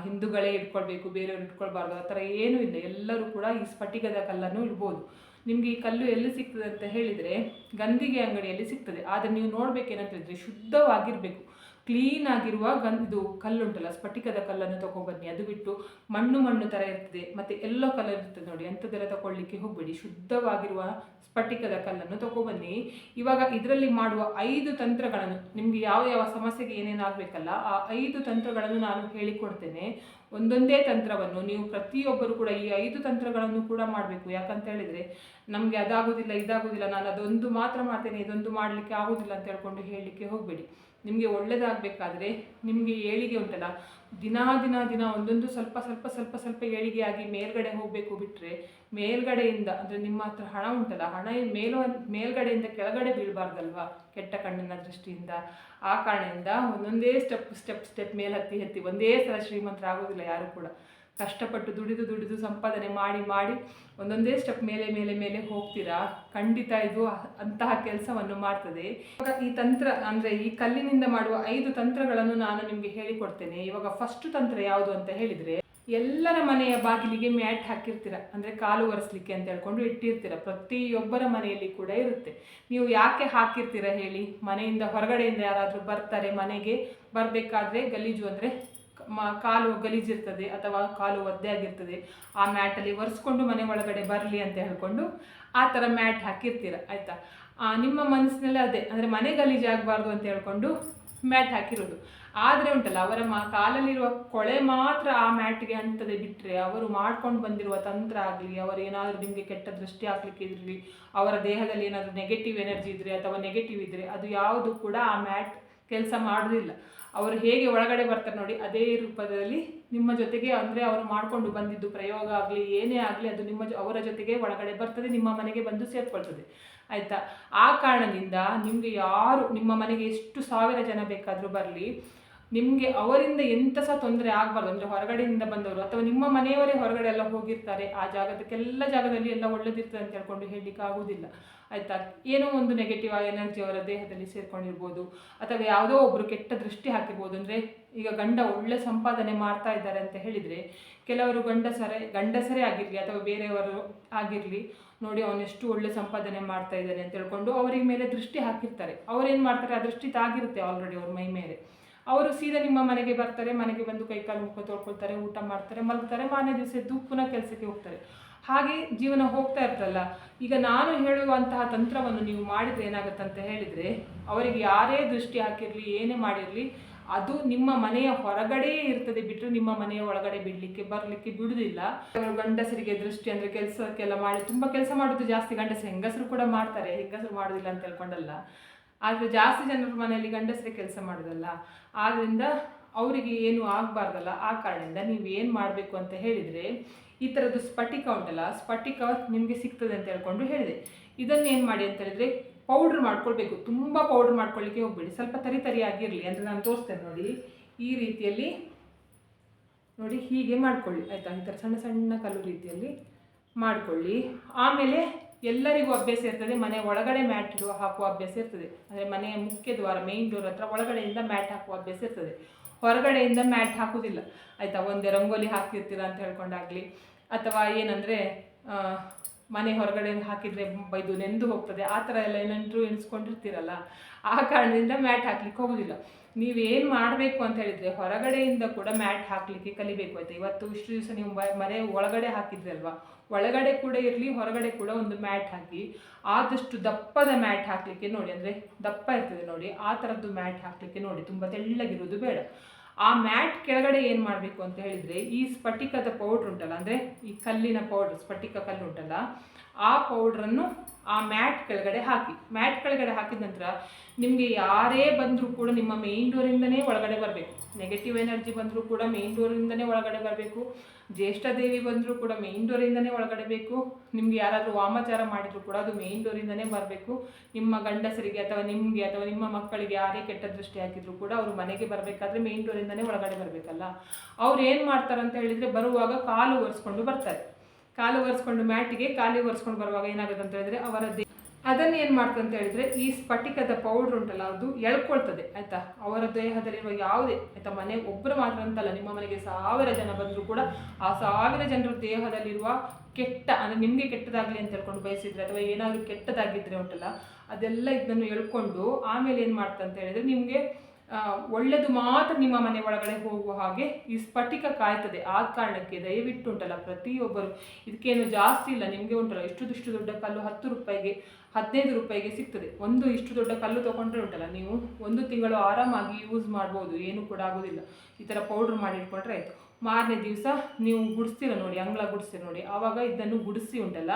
ಹಿಂದೂಗಳೇ ಇಟ್ಕೊಳ್ಬೇಕು ಬೇರೆಯವರು ಇಟ್ಕೊಳ್ಬಾರ್ದು ಆ ಥರ ಏನೂ ಇಲ್ಲ. ಎಲ್ಲರೂ ಕೂಡ ಈ ಸ್ಫಟಿಕದ ಕಲ್ಲನ್ನು ಇಡ್ಬೋದು. ನಿಮಗೆ ಈ ಕಲ್ಲು ಎಲ್ಲಿ ಸಿಗ್ತದೆ ಅಂತ ಹೇಳಿದರೆ ಗಂದಿಗೆ ಅಂಗಡಿಯಲ್ಲಿ ಸಿಗ್ತದೆ. ಆದರೆ ನೀವು ನೋಡಬೇಕೇನಂತ ಹೇಳಿದ್ರೆ ಶುದ್ಧವಾಗಿರಬೇಕು. ಕ್ಲೀನ್ ಆಗಿರುವ ಗನ್ ಇದು ಕಲ್ಲುಂಟಲ್ಲ, ಸ್ಫಟಿಕದ ಕಲ್ಲನ್ನು ತಗೊಬನ್ನಿ. ಅದು ಬಿಟ್ಟು ಮಣ್ಣು ಮಣ್ಣು ಥರ ಇರ್ತದೆ. ಮತ್ತು ಎಲ್ಲೋ ಕಲರ್ ಇರ್ತದೆ ನೋಡಿ, ಅಂಥದ್ದೆಲ್ಲ ತಗೊಳ್ಳಿಕ್ಕೆ ಹೋಗಬೇಡಿ. ಶುದ್ಧವಾಗಿರುವ ಸ್ಫಟಿಕದ ಕಲ್ಲನ್ನು ತಗೊಬನ್ನಿ. ಇವಾಗ ಇದರಲ್ಲಿ ಮಾಡುವ ಐದು ತಂತ್ರಗಳನ್ನು, ನಿಮಗೆ ಯಾವ ಯಾವ ಸಮಸ್ಯೆಗೆ ಏನೇನು ಆ ಐದು ತಂತ್ರಗಳನ್ನು ನಾನು ಹೇಳಿಕೊಡ್ತೇನೆ. ಒಂದೊಂದೇ ತಂತ್ರವನ್ನು ನೀವು ಪ್ರತಿಯೊಬ್ಬರು ಕೂಡ ಈ ಐದು ತಂತ್ರಗಳನ್ನು ಕೂಡ ಮಾಡಬೇಕು. ಯಾಕಂತ ಹೇಳಿದರೆ, ನಮಗೆ ಅದಾಗೋದಿಲ್ಲ, ಇದಾಗೋದಿಲ್ಲ, ನಾನು ಅದೊಂದು ಮಾತ್ರ ಮಾಡ್ತೇನೆ, ಇದೊಂದು ಮಾಡಲಿಕ್ಕೆ ಆಗೋದಿಲ್ಲ ಅಂತ ಹೇಳ್ಕೊಂಡು ಹೇಳಲಿಕ್ಕೆ ಹೋಗಬೇಡಿ. ನಿಮಗೆ ಒಳ್ಳೆಯದಾಗಬೇಕಾದ್ರೆ ನಿಮಗೆ ಏಳಿಗೆ ಉಂಟಲ್ಲ, ದಿನಾ ದಿನ ದಿನ ಒಂದೊಂದು ಸ್ವಲ್ಪ ಸ್ವಲ್ಪ ಸ್ವಲ್ಪ ಸ್ವಲ್ಪ ಏಳಿಗೆ ಆಗಿ ಮೇಲ್ಗಡೆ ಹೋಗಬೇಕು ಬಿಟ್ಟರೆ ಮೇಲ್ಗಡೆಯಿಂದ, ಅಂದರೆ ನಿಮ್ಮ ಹತ್ರ ಹಣ ಉಂಟಲ್ಲ, ಹಣ ಮೇಲು ಮೇಲ್ಗಡೆಯಿಂದ ಕೆಳಗಡೆ ಬೀಳಬಾರ್ದಲ್ವಾ ಕೆಟ್ಟ ಕಣ್ಣಿನ ದೃಷ್ಟಿಯಿಂದ? ಆ ಕಾರಣದಿಂದ ಒಂದೊಂದೇ ಸ್ಟೆಪ್ ಸ್ಟೆಪ್ ಸ್ಟೆಪ್ ಮೇಲೆ ಹತ್ತಿ ಹತ್ತಿ, ಒಂದೇ ಸಲ ಶ್ರೀಮಂತರಾಗೋದಿಲ್ಲ ಯಾರು ಕೂಡ. ಕಷ್ಟಪಟ್ಟು ದುಡಿದು ದುಡಿದು ಸಂಪಾದನೆ ಮಾಡಿ ಮಾಡಿ ಒಂದೊಂದೇ ಸ್ಟೆಪ್ ಮೇಲೆ ಮೇಲೆ ಮೇಲೆ ಹೋಗ್ತೀರಾ? ಖಂಡಿತ ಇದು ಅಂತಹ ಕೆಲಸವನ್ನು ಮಾಡ್ತದೆ. ಇವಾಗ ಈ ತಂತ್ರ ಅಂದರೆ ಈ ಕಲ್ಲಿನಿಂದ ಮಾಡುವ ಐದು ತಂತ್ರಗಳನ್ನು ನಾನು ನಿಮಗೆ ಹೇಳಿಕೊಡ್ತೇನೆ. ಇವಾಗ ಫಸ್ಟ್ ತಂತ್ರ ಯಾವುದು ಅಂತ ಹೇಳಿದರೆ, ಎಲ್ಲರ ಮನೆಯ ಬಾಗಿಲಿಗೆ ಮ್ಯಾಟ್ ಹಾಕಿರ್ತೀರ. ಅಂದರೆ ಕಾಲು ಒರೆಸ್ಲಿಕ್ಕೆ ಅಂತ ಹೇಳ್ಕೊಂಡು ಇಟ್ಟಿರ್ತೀರ. ಪ್ರತಿಯೊಬ್ಬರ ಮನೆಯಲ್ಲಿ ಕೂಡ ಇರುತ್ತೆ. ನೀವು ಯಾಕೆ ಹಾಕಿರ್ತೀರ ಹೇಳಿ? ಮನೆಯಿಂದ ಹೊರಗಡೆಯಿಂದ ಯಾರಾದರೂ ಬರ್ತಾರೆ ಮನೆಗೆ, ಬರಬೇಕಾದ್ರೆ ಗಲೀಜು ಅಂದರೆ ಮ, ಕಾಲು ಗಲೀಜಿರ್ತದೆ ಅಥವಾ ಕಾಲು ಒದ್ದೆ ಆಗಿರ್ತದೆ ಆ ಮ್ಯಾಟಲ್ಲಿ ಒರೆಸ್ಕೊಂಡು ಮನೆ ಒಳಗಡೆ ಬರಲಿ ಅಂತ ಹೇಳ್ಕೊಂಡು ಆ ಥರ ಮ್ಯಾಟ್ ಹಾಕಿರ್ತೀರ, ಆಯಿತಾ? ನಿಮ್ಮ ಮನಸ್ಸಿನಲ್ಲೇ ಅದೇ, ಅಂದರೆ ಮನೆ ಗಲೀಜಾಗಬಾರ್ದು ಅಂತ ಹೇಳ್ಕೊಂಡು ಮ್ಯಾಟ್ ಹಾಕಿರೋದು. ಆದರೆ ಉಂಟಲ್ಲ, ಅವರ ಮಾ, ಕಾಲಲ್ಲಿರುವ ಕೊಳೆ ಮಾತ್ರ ಆ ಮ್ಯಾಟ್ಗೆ ಅಂತದೆ ಬಿಟ್ಟರೆ ಅವರು ಮಾಡ್ಕೊಂಡು ಬಂದಿರುವ ತಂತ್ರ ಆಗಲಿ, ಅವರು ಏನಾದರೂ ನಿಮಗೆ ಕೆಟ್ಟ ದೃಷ್ಟಿ ಹಾಕ್ಲಿಕ್ಕೆ ಇರಲಿ ಅವರ ದೇಹದಲ್ಲಿ ಏನಾದರೂ ನೆಗೆಟಿವ್ ಎನರ್ಜಿ ಇದ್ದರೆ ಅಥವಾ ನೆಗೆಟಿವ್ ಇದ್ದರೆ ಅದು ಯಾವುದು ಕೂಡ ಆ ಮ್ಯಾಟ್ ಕೆಲಸ ಮಾಡೋದಿಲ್ಲ. ಅವರು ಹೇಗೆ ಒಳಗಡೆ ಬರ್ತಾರೆ ನೋಡಿ, ಅದೇ ರೂಪದಲ್ಲಿ ನಿಮ್ಮ ಜೊತೆಗೆ ಅಂದರೆ ಅವರು ಮಾಡಿಕೊಂಡು ಬಂದಿದ್ದು ಪ್ರಯೋಗ ಆಗಲಿ, ಏನೇ ಆಗಲಿ, ಅದು ನಿಮ್ಮ ಅವರ ಜೊತೆಗೆ ಒಳಗಡೆ ಬರ್ತದೆ, ನಿಮ್ಮ ಮನೆಗೆ ಬಂದು ಸೇರ್ಕೊಳ್ತದೆ. ಆಯಿತಾ? ಆ ಕಾರಣದಿಂದ ನಿಮಗೆ ಯಾರು, ನಿಮ್ಮ ಮನೆಗೆ ಎಷ್ಟು ಸಾವಿರ ಜನ ಬೇಕಾದರೂ ಬರಲಿ ನಿಮಗೆ ಅವರಿಂದ ಎಂತ ಸಹ ತೊಂದರೆ ಆಗಬಾರ್ದು. ಅಂದರೆ ಹೊರಗಡೆಯಿಂದ ಬಂದವರು ಅಥವಾ ನಿಮ್ಮ ಮನೆಯವರೇ ಹೊರಗಡೆ ಎಲ್ಲ ಹೋಗಿರ್ತಾರೆ, ಆ ಜಾಗದಕ್ಕೆಲ್ಲ ಜಾಗದಲ್ಲಿ ಎಲ್ಲ ಒಳ್ಳೆದಿರ್ತದೆ ಅಂತ ಹೇಳ್ಕೊಂಡು ಹೇಳಲಿಕ್ಕೆ ಆಗೋದಿಲ್ಲ ಆಯಿತಾ? ಏನೋ ಒಂದು ನೆಗೆಟಿವ್ ಎನರ್ಜಿ ಅವರ ದೇಹದಲ್ಲಿ ಸೇರ್ಕೊಂಡಿರ್ಬೋದು, ಅಥವಾ ಯಾವುದೋ ಒಬ್ಬರು ಕೆಟ್ಟ ದೃಷ್ಟಿ ಹಾಕಿರ್ಬೋದು. ಅಂದರೆ ಈಗ ಗಂಡ ಒಳ್ಳೆ ಸಂಪಾದನೆ ಮಾಡ್ತಾ ಇದ್ದಾರೆ ಅಂತ ಹೇಳಿದರೆ, ಕೆಲವರು ಗಂಡಸರೇ ಗಂಡಸರೇ ಆಗಿರಲಿ ಅಥವಾ ಬೇರೆಯವರು ಆಗಿರಲಿ, ನೋಡಿ ಅವನೆಷ್ಟು ಒಳ್ಳೆ ಸಂಪಾದನೆ ಮಾಡ್ತಾ ಇದ್ದಾನೆ ಅಂತ ಹೇಳ್ಕೊಂಡು ಅವರಿಗೆ ಮೇಲೆ ದೃಷ್ಟಿ ಹಾಕಿರ್ತಾರೆ. ಅವ್ರೇನು ಮಾಡ್ತಾರೆ? ಆ ದೃಷ್ಟಿ ತಾಗಿರುತ್ತೆ ಆಲ್ರೆಡಿ ಅವ್ರ ಮೈ ಮೇಲೆ. ಅವರು ಸೀದಾ ನಿಮ್ಮ ಮನೆಗೆ ಬರ್ತಾರೆ, ಮನೆಗೆ ಬಂದು ಕೈ ಕಾಲು ಮುಖ ತೊಳ್ಕೊಳ್ತಾರೆ, ಊಟ ಮಾಡ್ತಾರೆ, ಮಲಗ್ತಾರೆ, ಮಾರನೇ ದಿವಸ ಪುನಃ ಕೆಲಸಕ್ಕೆ ಹೋಗ್ತಾರೆ. ಹಾಗೆ ಜೀವನ ಹೋಗ್ತಾ ಇರ್ತಲ್ಲ. ಈಗ ನಾನು ಹೇಳುವಂತಹ ತಂತ್ರವನ್ನು ನೀವು ಮಾಡಿದರೆ ಏನಾಗುತ್ತೆ ಅಂತ ಹೇಳಿದರೆ, ಅವರಿಗೆ ಯಾರೇ ದೃಷ್ಟಿ ಹಾಕಿರಲಿ, ಏನೇ ಮಾಡಿರಲಿ, ಅದು ನಿಮ್ಮ ಮನೆಯ ಹೊರಗಡೆ ಇರ್ತದೆ ಬಿಟ್ಟರೆ ನಿಮ್ಮ ಮನೆಯ ಒಳಗಡೆ ಬಿಡಲಿಕ್ಕೆ, ಬರಲಿಕ್ಕೆ ಬಿಡುವುದಿಲ್ಲ ಗಂಡಸರಿಗೆ ದೃಷ್ಟಿ ಅಂದರೆ ಕೆಲಸಕ್ಕೆಲ್ಲ ಮಾಡಿ, ತುಂಬ ಕೆಲಸ ಮಾಡೋದು ಜಾಸ್ತಿ ಗಂಡಸ ಹೆಂಗಸರು ಕೂಡ ಮಾಡ್ತಾರೆ, ಹೆಂಗಸರು ಮಾಡೋದಿಲ್ಲ ಅಂತ ಹೇಳ್ಕೊಂಡಲ್ಲ. ಆದರೆ ಜಾಸ್ತಿ ಜನರ ಮನೆಯಲ್ಲಿ ಗಂಡಸರೇ ಕೆಲಸ ಮಾಡೋದಲ್ಲ. ಆದ್ದರಿಂದ ಅವರಿಗೆ ಏನು ಆಗಬಾರ್ದಲ್ಲ. ಆ ಕಾರಣದಿಂದ ನೀವು ಏನು ಮಾಡಬೇಕು ಅಂತ ಹೇಳಿದರೆ, ಈ ಥರದ್ದು ಸ್ಫಟಿಕ ಉಂಟಲ್ಲ, ಸ್ಫಟಿಕ ನಿಮಗೆ ಸಿಗ್ತದೆ ಅಂತ ಹೇಳ್ಕೊಂಡು ಹೇಳಿದೆ. ಇದನ್ನೇನು ಮಾಡಿ ಅಂತ ಹೇಳಿದರೆ, ಪೌಡ್ರ್ ಮಾಡ್ಕೊಳ್ಬೇಕು. ತುಂಬ ಪೌಡ್ರ್ ಮಾಡ್ಕೊಳ್ಳಿಕ್ಕೆ ಹೋಗಬೇಡಿ. ಸ್ವಲ್ಪ ತರಿ ತರಿ ಆಗಿರಲಿ ಅಂದರೆ ನಾನು ತೋರಿಸ್ತೇನೆ ನೋಡಿ. ಈ ರೀತಿಯಲ್ಲಿ ನೋಡಿ, ಹೀಗೆ ಮಾಡ್ಕೊಳ್ಳಿ. ಆಯಿತಾ? ಈ ಥರ ಸಣ್ಣ ಸಣ್ಣ ಕಲ್ಲು ರೀತಿಯಲ್ಲಿ ಮಾಡಿಕೊಳ್ಳಿ. ಆಮೇಲೆ ಎಲ್ಲರಿಗೂ ಅಭ್ಯಾಸ ಇರ್ತದೆ, ಮನೆ ಒಳಗಡೆ ಮ್ಯಾಟ್ ಇಡುವ ಹಾಕುವ ಅಭ್ಯಾಸ ಇರ್ತದೆ. ಅಂದರೆ ಮನೆಯ ಮುಖ್ಯ ದ್ವಾರ ಮೇಯ್ನ್ ಡೋರ್ ಹತ್ರ ಒಳಗಡೆಯಿಂದ ಮ್ಯಾಟ್ ಹಾಕುವ ಅಭ್ಯಾಸ ಇರ್ತದೆ. ಹೊರಗಡೆಯಿಂದ ಮ್ಯಾಟ್ ಹಾಕೋದಿಲ್ಲ ಆಯಿತಾ? ಒಂದೇ ರಂಗೋಲಿ ಹಾಕಿರ್ತೀರ ಅಂತ ಹೇಳ್ಕೊಂಡಾಗಲಿ. ಅಥವಾ ಏನಂದರೆ ಮನೆ ಹೊರಗಡೆ ಹಾಕಿದರೆ ಬೈದು ನೆಂದು ಹೋಗ್ತದೆ. ಆ ಥರ ಎಲ್ಲ ಏನಾದ್ರು ಎಣಿಸ್ಕೊಂಡಿರ್ತೀರಲ್ಲ. ಆ ಕಾರಣದಿಂದ ಮ್ಯಾಟ್ ಹಾಕ್ಲಿಕ್ಕೆ ಹೋಗೋದಿಲ್ಲ. ನೀವೇನು ಮಾಡಬೇಕು ಅಂತ ಹೇಳಿದರೆ ಹೊರಗಡೆಯಿಂದ ಕೂಡ ಮ್ಯಾಟ್ ಹಾಕಲಿಕ್ಕೆ ಕಲಿಬೇಕು ಆಯಿತು? ಇವತ್ತು ಇಷ್ಟು ದಿವಸ ನೀವು ಮನೆ ಒಳಗಡೆ ಹಾಕಿದ್ರಿ ಅಲ್ವಾ ಒಳಗಡೆ ಕೂಡ ಇರಲಿ, ಹೊರಗಡೆ ಕೂಡ ಒಂದು ಮ್ಯಾಟ್ ಹಾಕಿ, ಆದಷ್ಟು ದಪ್ಪದ ಮ್ಯಾಟ್ ಹಾಕಲಿಕ್ಕೆ ನೋಡಿ, ಅಂದರೆ ದಪ್ಪ ಇರ್ತದೆ ನೋಡಿ, ಆ ಥರದ್ದು ಮ್ಯಾಟ್ ಹಾಕಲಿಕ್ಕೆ ನೋಡಿ, ತುಂಬ ತೆಳ್ಳಗಿರೋದು ಬೇಡ. ಆ ಮ್ಯಾಟ್ ಕೆಳಗಡೆ ಏನು ಮಾಡಬೇಕು ಅಂತ ಹೇಳಿದರೆ, ಈ ಸ್ಫಟಿಕದ ಪೌಡ್ರ್ ಉಂಟಲ್ಲ, ಅಂದರೆ ಈ ಕಲ್ಲಿನ ಪೌಡ್ರ್, ಸ್ಫಟಿಕ ಕಲ್ಲು ಉಂಟಲ್ಲ, ಆ ಪೌಡ್ರನ್ನು ಆ ಮ್ಯಾಟ್ ಕೆಳಗಡೆ ಹಾಕಿ. ಮ್ಯಾಟ್ ಕೆಳಗಡೆ ಹಾಕಿದ ನಂತರ ನಿಮಗೆ ಯಾರೇ ಬಂದರೂ ಕೂಡ ನಿಮ್ಮ ಮೇನ್ ಡೋರಿಂದನೇ ಒಳಗಡೆ ಬರಬೇಕು. ನೆಗೆಟಿವ್ ಎನರ್ಜಿ ಬಂದರೂ ಕೂಡ ಮೇನ್ ಡೋರಿಂದನೇ ಒಳಗಡೆ ಬರಬೇಕು. ಜ್ಯೇಷ್ಠ ದೇವಿ ಬಂದರೂ ಕೂಡ ಮೇನ್ ಡೋರಿಂದನೇ ಒಳಗಡೆ ಬೇಕು. ನಿಮಗೆ ಯಾರಾದರೂ ವಾಮಾಚಾರ ಮಾಡಿದರೂ ಕೂಡ ಅದು ಮೇನ್ ಡೋರಿಂದನೇ ಬರಬೇಕು. ನಿಮ್ಮ ಗಂಡಸರಿಗೆ ಅಥವಾ ನಿಮಗೆ ಅಥವಾ ನಿಮ್ಮ ಮಕ್ಕಳಿಗೆ ಯಾರೇ ಕೆಟ್ಟ ದೃಷ್ಟಿ ಹಾಕಿದ್ರು ಕೂಡ ಅವರು ಮನೆಗೆ ಬರಬೇಕಾದ್ರೆ ಮೇನ್ ಡೋರಿಂದನೇ ಒಳಗಡೆ ಬರಬೇಕಲ್ಲ. ಅವ್ರು ಏನು ಮಾಡ್ತಾರೆ ಅಂತ ಹೇಳಿದರೆ ಬರುವಾಗ ಕಾಲು ಒರೆಸ್ಕೊಂಡು ಬರ್ತಾರೆ. ಕಾಲು ಒರೆಸ್ಕೊಂಡು ಮ್ಯಾಟಿಗೆ ಕಾಲಿಗೆ ಒರೆಸ್ಕೊಂಡು ಬರುವಾಗ ಏನಾಗುತ್ತೆ ಅಂತ ಹೇಳಿದ್ರೆ ಅವರ ಅದನ್ನು ಏನು ಮಾಡ್ತದೆ ಅಂತ ಹೇಳಿದ್ರೆ ಈ ಸ್ಫಟಿಕದ ಪೌಡ್ರ್ ಉಂಟಲ್ಲ, ಅದು ಎಳ್ಕೊಳ್ತದೆ, ಆಯಿತಾ? ಅವರ ದೇಹದಲ್ಲಿರುವ ಯಾವುದೇ, ಆಯಿತಾ? ಮನೆ ಒಬ್ಬರು ಮಾತ್ರ ಅಂತಲ್ಲ, ನಿಮ್ಮ ಮನೆಗೆ ಸಾವಿರ ಜನ ಬಂದರೂ ಕೂಡ ಆ ಸಾವಿರ ಜನರ ದೇಹದಲ್ಲಿರುವ ಕೆಟ್ಟ, ಅಂದರೆ ನಿಮಗೆ ಕೆಟ್ಟದಾಗಲಿ ಅಂತ ಹೇಳ್ಕೊಂಡು ಬಯಸಿದ್ರೆ, ಅಥವಾ ಏನಾದರೂ ಕೆಟ್ಟದಾಗಿದ್ದರೆ ಉಂಟಲ್ಲ, ಅದೆಲ್ಲ ಇದನ್ನು ಎಳ್ಕೊಂಡು ಆಮೇಲೆ ಏನು ಮಾಡ್ತಂತ ಹೇಳಿದ್ರೆ ನಿಮಗೆ ಒಳ್ಳೆಯದು ಮಾತ್ರ ನಿಮ್ಮ ಮನೆ ಒಳಗಡೆ ಹೋಗುವ ಹಾಗೆ ಈ ಸ್ಫಟಿಕ ಕಾಯ್ತದೆ. ಆದ ಕಾರಣಕ್ಕೆ ದಯವಿಟ್ಟು ಉಂಟಲ್ಲ ಪ್ರತಿಯೊಬ್ಬರು. ಇದಕ್ಕೇನು ಜಾಸ್ತಿ ಇಲ್ಲ. ನಿಮಗೆ ಉಂಟಲ್ಲ, ಇಷ್ಟು ದೊಡ್ಡ ಕಲ್ಲು ಹತ್ತು ರೂಪಾಯಿಗೆ, ಹದಿನೈದು ರೂಪಾಯಿಗೆ ಸಿಗ್ತದೆ. ಒಂದು ಇಷ್ಟು ದೊಡ್ಡ ಕಲ್ಲು ತೊಗೊಂಡ್ರೆ ಉಂಟಲ್ಲ, ನೀವು ಒಂದು ತಿಂಗಳು ಆರಾಮಾಗಿ ಯೂಸ್ ಮಾಡ್ಬೋದು. ಏನು ಕೂಡ ಆಗೋದಿಲ್ಲ. ಈ ಥರ ಪೌಡ್ರ್ ಮಾಡಿ ಇಟ್ಕೊಂಡ್ರೆ ಆಯಿತು. ಮಾರನೇ ದಿವಸ ನೀವು ಗುಡಿಸ್ತೀರ ನೋಡಿ, ಅಂಗಳ ಗುಡಿಸ್ತೀರ ನೋಡಿ. ಆವಾಗ ಇದನ್ನು ಗುಡಿಸಿ ಉಂಟಲ್ಲ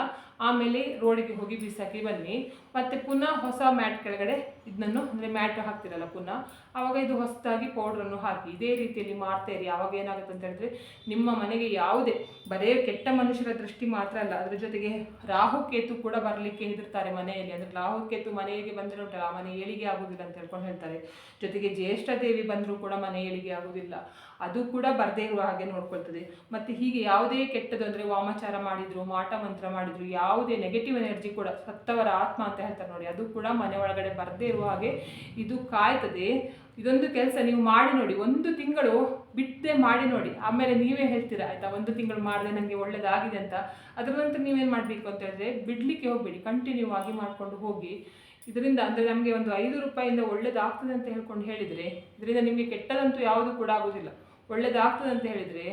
ಆಮೇಲೆ ರೋಡಿಗೆ ಹೋಗಿ ಬಿಸಾಕಿ ಬನ್ನಿ. ಮತ್ತು ಪುನಃ ಹೊಸ ಮ್ಯಾಟ್ ಕೆಳಗಡೆ ಇದನ್ನು ಅಂದರೆ ಮ್ಯಾಟ್ ಹಾಕ್ತಿರಲ್ಲ ಪುನಃ ಆವಾಗ ಇದು ಹೊಸದಾಗಿ ಪೌಡ್ರನ್ನು ಹಾಕಿ. ಇದೇ ರೀತಿಯಲ್ಲಿ ಮಾಡ್ತಾ ಇರಿ. ಆವಾಗ ಏನಾಗುತ್ತೆ ಅಂತ ಹೇಳಿದ್ರೆ, ನಿಮ್ಮ ಮನೆಗೆ ಯಾವುದೇ, ಬರೇ ಕೆಟ್ಟ ಮನುಷ್ಯರ ದೃಷ್ಟಿ ಮಾತ್ರ ಅಲ್ಲ, ಅದರ ಜೊತೆಗೆ ರಾಹು ಕೇತು ಕೂಡ ಬರಲಿಕ್ಕೆ ಹೆದರ್ತಾರೆ ಮನೆಯಲ್ಲಿ. ಅಂದರೆ ರಾಹು ಕೇತು ಮನೆಗೆ ಬಂದರೆ ಉಂಟಲ್ಲ, ಮನೆ ಏಳಿಗೆ ಆಗೋದಿಲ್ಲ ಅಂತ ಹೇಳ್ಕೊಂಡು ಹೇಳ್ತಾರೆ. ಜೊತೆಗೆ ಜ್ಯೇಷ್ಠ ದೇವಿ ಬಂದರೂ ಕೂಡ ಮನೆ ಏಳಿಗೆ ಆಗುದಿಲ್ಲ. ಅದು ಕೂಡ ಬರದೇ ಇರುವ ಹಾಗೆ ನೋಡ್ಕೊಳ್ತದೆ. ಮತ್ತು ಹೀಗೆ ಯಾವುದೇ ಕೆಟ್ಟದು ಅಂದರೆ ವಾಮಾಚಾರ ಮಾಡಿದ್ರು, ಮಾಟ ಮಂತ್ರ ಮಾಡಿದ್ರು ಯಾವುದೇ ನೆಗೆಟಿವ್ ಎನರ್ಜಿ ಕೂಡ ಸತ್ತವರ ಆತ್ಮ ಅಂತ ಹೇಳ್ತಾರೆ ನೋಡಿ, ಅದು ಕೂಡ ಮನೆ ಒಳಗಡೆ ಬರದೇ ಇರುವ ಹಾಗೆ ಇದು ಕಾಯ್ತದೆ. ಇದೊಂದು ಕೆಲಸ ನೀವು ಮಾಡಿ ನೋಡಿ, ಒಂದು ತಿಂಗಳು ಬಿಟ್ಟೆ ಮಾಡಿ ನೋಡಿ. ಆಮೇಲೆ ನೀವೇ ಹೇಳ್ತೀರಾ, ಆಯ್ತಾ, ಒಂದು ತಿಂಗಳು ಮಾಡಿದೆ ನನಗೆ ಒಳ್ಳೇದಾಗಿದೆ ಅಂತ. ಅದರ ನಂತರ ನೀವೇನು ಮಾಡಬೇಕು ಅಂತ ಹೇಳಿದ್ರೆ, ಬಿಡಲಿಕ್ಕೆ ಹೋಗಬೇಡಿ ಕಂಟಿನ್ಯೂ ಆಗಿ ಮಾಡಿಕೊಂಡು ಹೋಗಿ. ಇದರಿಂದ ಅಂದರೆ ನಮಗೆ ಒಂದು ಐದು ರೂಪಾಯಿಂದ ಒಳ್ಳೇದಾಗ್ತದೆ ಅಂತ ಹೇಳ್ಕೊಂಡು ಹೇಳಿದರೆ, ಇದರಿಂದ ನಿಮಗೆ ಕೆಟ್ಟದಂತೂ ಯಾವುದು ಕೂಡ ಆಗೋದಿಲ್ಲ. ಒಳ್ಳೇದಾಗ್ತದೆ ಅಂತ ಹೇಳಿದರೆ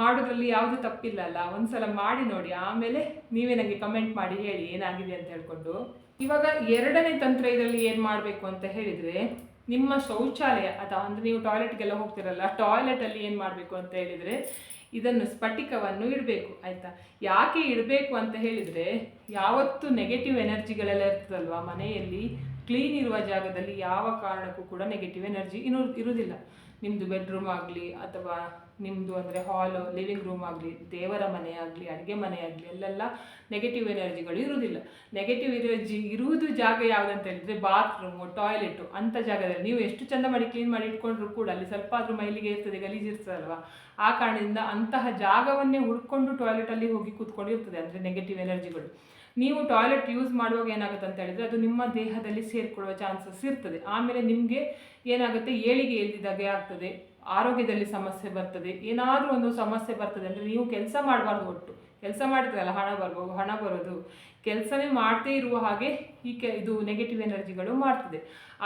ಮಾಡೋದ್ರಲ್ಲಿ ಯಾವುದು ತಪ್ಪಿಲ್ಲ ಅಲ್ಲ, ಒಂದ್ಸಲ ಮಾಡಿ ನೋಡಿ. ಆಮೇಲೆ ನೀವೇ ನನಗೆ ಕಮೆಂಟ್ ಮಾಡಿ ಹೇಳಿ, ಏನಾಗಿದೆ ಅಂತ ಹೇಳ್ಕೊಂಡು. ಇವಾಗ ಎರಡನೇ ತಂತ್ರ ಇದರಲ್ಲಿ ಏನು ಮಾಡಬೇಕು ಅಂತ ಹೇಳಿದರೆ, ನಿಮ್ಮ ಶೌಚಾಲಯ, ಅಥವಾ ಅಂದರೆ ನೀವು ಟಾಯ್ಲೆಟ್ಗೆಲ್ಲ ಹೋಗ್ತಿರಲ್ಲ ಟಾಯ್ಲೆಟಲ್ಲಿ ಏನು ಮಾಡಬೇಕು ಅಂತ ಹೇಳಿದರೆ, ಇದನ್ನು ಸ್ಫಟಿಕವನ್ನು ಇಡಬೇಕು, ಆಯಿತಾ? ಯಾಕೆ ಇಡಬೇಕು ಅಂತ ಹೇಳಿದರೆ, ಯಾವತ್ತು ನೆಗೆಟಿವ್ ಎನರ್ಜಿಗಳೆಲ್ಲ ಇರ್ತದಲ್ವ ಮನೆಯಲ್ಲಿ ಕ್ಲೀನ್ ಇರುವ ಜಾಗದಲ್ಲಿ ಯಾವ ಕಾರಣಕ್ಕೂ ಕೂಡ ನೆಗೆಟಿವ್ ಎನರ್ಜಿ ಇನ್ನು ಇರುವುದಿಲ್ಲ ನಿಮ್ಮದು ಬೆಡ್ರೂಮ್ ಆಗಲಿ ಅಥವಾ ನಿಮ್ಮದು ಅಂದರೆ ಹಾಲು ಲಿವಿಂಗ್ ರೂಮ್ ಆಗಲಿ, ದೇವರ ಮನೆ ಆಗಲಿ, ಅಡುಗೆ ಮನೆ ಆಗಲಿ, ಅಲ್ಲೆಲ್ಲ ನೆಗೆಟಿವ್ ಎನರ್ಜಿಗಳು ಇರುವುದಿಲ್ಲ. ನೆಗೆಟಿವ್ ಎನರ್ಜಿ ಇರುವುದು ಜಾಗ ಯಾವುದಂತ ಹೇಳಿದರೆ ಬಾತ್ರೂಮು ಟಾಯ್ಲೆಟು ಅಂಥ ಜಾಗದಲ್ಲಿ. ನೀವು ಎಷ್ಟು ಚಂದ ಮಾಡಿ ಕ್ಲೀನ್ ಮಾಡಿ ಇಟ್ಕೊಂಡ್ರು ಕೂಡ ಅಲ್ಲಿ ಸ್ವಲ್ಪ ಆದರೂ ಮೈಲಿಗೆ ಇರ್ತದೆ ಗಲೀಜಿರ್ತದಲ್ವ ಆ ಕಾರಣದಿಂದ ಅಂತಹ ಜಾಗವನ್ನೇ ಹುಡ್ಕೊಂಡು ಟಾಯ್ಲೆಟಲ್ಲಿ ಹೋಗಿ ಕೂತ್ಕೊಂಡಿರ್ತದೆ ಅಂದರೆ ನೆಗೆಟಿವ್ ಎನರ್ಜಿಗಳು ನೀವು ಟಾಯ್ಲೆಟ್ ಯೂಸ್ ಮಾಡುವಾಗ ಏನಾಗುತ್ತೆ ಅಂತ ಹೇಳಿದರೆ ಅದು ನಿಮ್ಮ ದೇಹದಲ್ಲಿ ಸೇರಿಕೊಳ್ಳುವ ಚಾನ್ಸಸ್ ಇರ್ತದೆ. ಆಮೇಲೆ ನಿಮಗೆ ಏನಾಗುತ್ತೆ? ಏಳಿಗೆ ಎಲ್ದಿದಾಗೆ ಆಗ್ತದೆ. ಆರೋಗ್ಯದಲ್ಲಿ ಸಮಸ್ಯೆ ಬರ್ತದೆ. ಏನಾದರೂ ಒಂದು ಸಮಸ್ಯೆ ಬರ್ತದೆ ಅಂದರೆ ನೀವು ಕೆಲಸ ಮಾಡಬಾರ್ದು ಒಟ್ಟು. ಕೆಲಸ ಮಾಡಿದ್ರಲ್ಲ ಹಣ ಬರ್ಬೋದು, ಹಣ ಬರೋದು. ಕೆಲಸವೇ ಮಾಡದೇ ಇರುವ ಹಾಗೆ ಈ ಕೆ, ಇದು ನೆಗೆಟಿವ್ ಎನರ್ಜಿಗಳು ಮಾಡ್ತದೆ.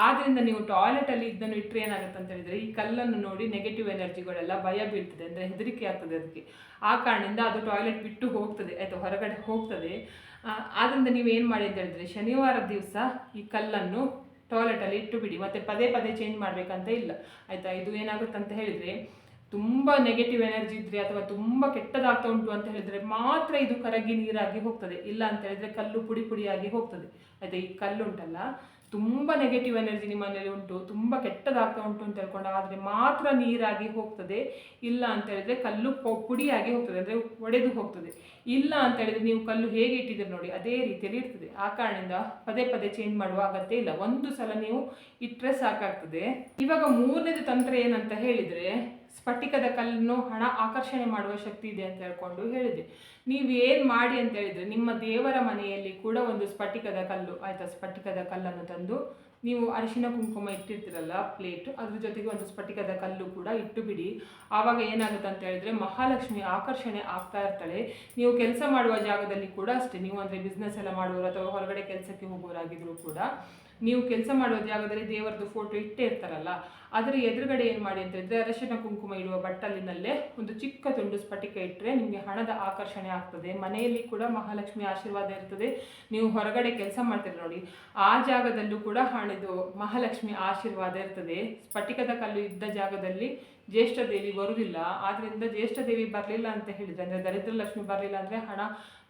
ಆದ್ದರಿಂದ ನೀವು ಟಾಯ್ಲೆಟಲ್ಲಿ ಇದನ್ನು ಇಟ್ಟರೆ ಏನಾಗುತ್ತೆ ಅಂತ ಹೇಳಿದರೆ ಈ ಕಲ್ಲನ್ನು ನೋಡಿ ನೆಗೆಟಿವ್ ಎನರ್ಜಿಗಳೆಲ್ಲ ಭಯ ಬೀಳ್ತದೆ, ಅಂದರೆ ಹೆದರಿಕೆ ಆಗ್ತದೆ ಅದಕ್ಕೆ. ಆ ಕಾರಣದಿಂದ ಅದು ಟಾಯ್ಲೆಟ್ ಬಿಟ್ಟು ಹೋಗ್ತದೆ, ಅಥವಾ ಹೊರಗಡೆ ಹೋಗ್ತದೆ. ಆದ್ದರಿಂದ ನೀವು ಏನು ಮಾಡಿ ಅಂತ ಹೇಳಿದ್ರೆ ಶನಿವಾರ ದಿವಸ ಈ ಕಲ್ಲನ್ನು ಟಾಯ್ಲೆಟಲ್ಲಿ ಇಟ್ಟು ಬಿಡಿ. ಮತ್ತು ಪದೇ ಪದೇ ಚೇಂಜ್ ಮಾಡಬೇಕಂತ ಇಲ್ಲ. ಆಯಿತಾ? ಇದು ಏನಾಗುತ್ತೆ ಅಂತ ಹೇಳಿದರೆ ತುಂಬ ನೆಗೆಟಿವ್ ಎನರ್ಜಿ ಇದ್ದರೆ ಅಥವಾ ತುಂಬ ಕೆಟ್ಟದಾಗ್ತಾ ಉಂಟು ಅಂತ ಹೇಳಿದರೆ ಮಾತ್ರ ಇದು ಕರಗಿ ನೀರಾಗಿ ಹೋಗ್ತದೆ. ಇಲ್ಲ ಅಂತ ಹೇಳಿದ್ರೆ ಕಲ್ಲು ಪುಡಿ ಪುಡಿಯಾಗಿ ಹೋಗ್ತದೆ. ಆಯಿತಾ, ಈ ಕಲ್ಲು ಉಂಟಲ್ಲ, ತುಂಬ ನೆಗೆಟಿವ್ ಎನರ್ಜಿ ನಿಮ್ಮ ಮನೇಲಿ ಉಂಟು, ತುಂಬ ಕೆಟ್ಟದಾಗ್ತಾ ಉಂಟು ಅಂತ ಹೇಳ್ಕೊಂಡು ಆದರೆ ಮಾತ್ರ ನೀರಾಗಿ ಹೋಗ್ತದೆ. ಇಲ್ಲ ಅಂತ ಹೇಳಿದ್ರೆ ಕಲ್ಲು ಪುಡಿಯಾಗಿ ಹೋಗ್ತದೆ, ಅಂದರೆ ಒಡೆದು ಹೋಗ್ತದೆ. ಇಲ್ಲ ಅಂತ ಹೇಳಿದ್ರೆ ನೀವು ಕಲ್ಲು ಹೇಗೆ ಇಟ್ಟಿದ್ರೆ ನೋಡಿ, ಅದೇ ರೀತಿಯಲ್ಲಿ ಇರ್ತದೆ. ಆ ಕಾರಣದಿಂದ ಪದೇ ಪದೇ ಚೇಂಜ್ ಮಾಡುವ ಅಗತ್ಯ ಇಲ್ಲ. ಒಂದು ಸಲ ನೀವು ಇಟ್ಟರೆ ಸಾಕಾಗ್ತದೆ. ಇವಾಗ ಮೂರನೇದು ತಂತ್ರ ಏನಂತ ಹೇಳಿದರೆ ಸ್ಫಟಿಕದ ಕಲ್ಲನ್ನು ಹಣ ಆಕರ್ಷಣೆ ಮಾಡುವ ಶಕ್ತಿ ಇದೆ ಅಂತ ಹೇಳ್ಕೊಂಡು ಹೇಳಿದೆ. ನೀವು ಏನು ಮಾಡಿ ಅಂತ ಹೇಳಿದರೆ ನಿಮ್ಮ ದೇವರ ಮನೆಯಲ್ಲಿ ಕೂಡ ಒಂದು ಸ್ಫಟಿಕದ ಕಲ್ಲು, ಆಯಿತಾ, ಸ್ಫಟಿಕದ ಕಲ್ಲನ್ನು ತಂದು ನೀವು ಅರಿಶಿನ ಕುಂಕುಮ ಇಟ್ಟಿರ್ತೀರಲ್ಲ ಪ್ಲೇಟ್ ಅದ್ರ ಜೊತೆಗೆ ಒಂದು ಸ್ಫಟಿಕದ ಕಲ್ಲು ಕೂಡ ಇಟ್ಟು ಬಿಡಿ ಆವಾಗ ಏನಾಗುತ್ತೆ ಅಂತ ಹೇಳಿದ್ರೆ ಮಹಾಲಕ್ಷ್ಮಿ ಆಕರ್ಷಣೆ ಆಗ್ತಾ ಇರ್ತಾಳೆ. ನೀವು ಕೆಲಸ ಮಾಡುವ ಜಾಗದಲ್ಲಿ ಕೂಡ ಅಷ್ಟೇ, ನೀವು ಅಂದರೆ ಬಿಸ್ನೆಸ್ ಎಲ್ಲ ಮಾಡುವವರು ಅಥವಾ ಹೊರಗಡೆ ಕೆಲಸಕ್ಕೆ ಹೋಗೋರಾಗಿದ್ರು ಕೂಡ ನೀವು ಕೆಲಸ ಮಾಡುವ ಜಾಗದಲ್ಲಿ ದೇವರದ್ದು ಫೋಟೋ ಇಟ್ಟೇ ಇರ್ತಾರಲ್ಲ, ಅದರ ಎದುರುಗಡೆ ಏನು ಮಾಡಿ ಅಂತ ಹೇಳಿದ್ರೆ ಅರಶಿನ ಕುಂಕುಮ ಇಡುವ ಬಟ್ಟಲಿನಲ್ಲೇ ಒಂದು ಚಿಕ್ಕ ತುಂಡು ಸ್ಫಟಿಕ ಇಟ್ಟರೆ ನಿಮಗೆ ಹಣದ ಆಕರ್ಷಣೆ ಆಗ್ತದೆ. ಮನೆಯಲ್ಲಿ ಕೂಡ ಮಹಾಲಕ್ಷ್ಮಿ ಆಶೀರ್ವಾದ ಇರ್ತದೆ. ನೀವು ಹೊರಗಡೆ ಕೆಲಸ ಮಾಡ್ತೀರಿ ನೋಡಿ, ಆ ಜಾಗದಲ್ಲೂ ಕೂಡ ಹಣದು ಮಹಾಲಕ್ಷ್ಮಿ ಆಶೀರ್ವಾದ ಇರ್ತದೆ. ಸ್ಫಟಿಕದ ಕಲ್ಲು ಇದ್ದ ಜಾಗದಲ್ಲಿ ಜ್ಯೇಷ್ಠ ದೇವಿ ಬರುವುದಿಲ್ಲ ಆದ್ದರಿಂದ ಜ್ಯೇಷ್ಠ ದೇವಿ ಬರಲಿಲ್ಲ ಅಂತ ಹೇಳಿದ್ರೆ, ಅಂದರೆ ದರಿದ್ರ ಲಕ್ಷ್ಮಿ ಬರಲಿಲ್ಲ ಅಂದರೆ ಹಣ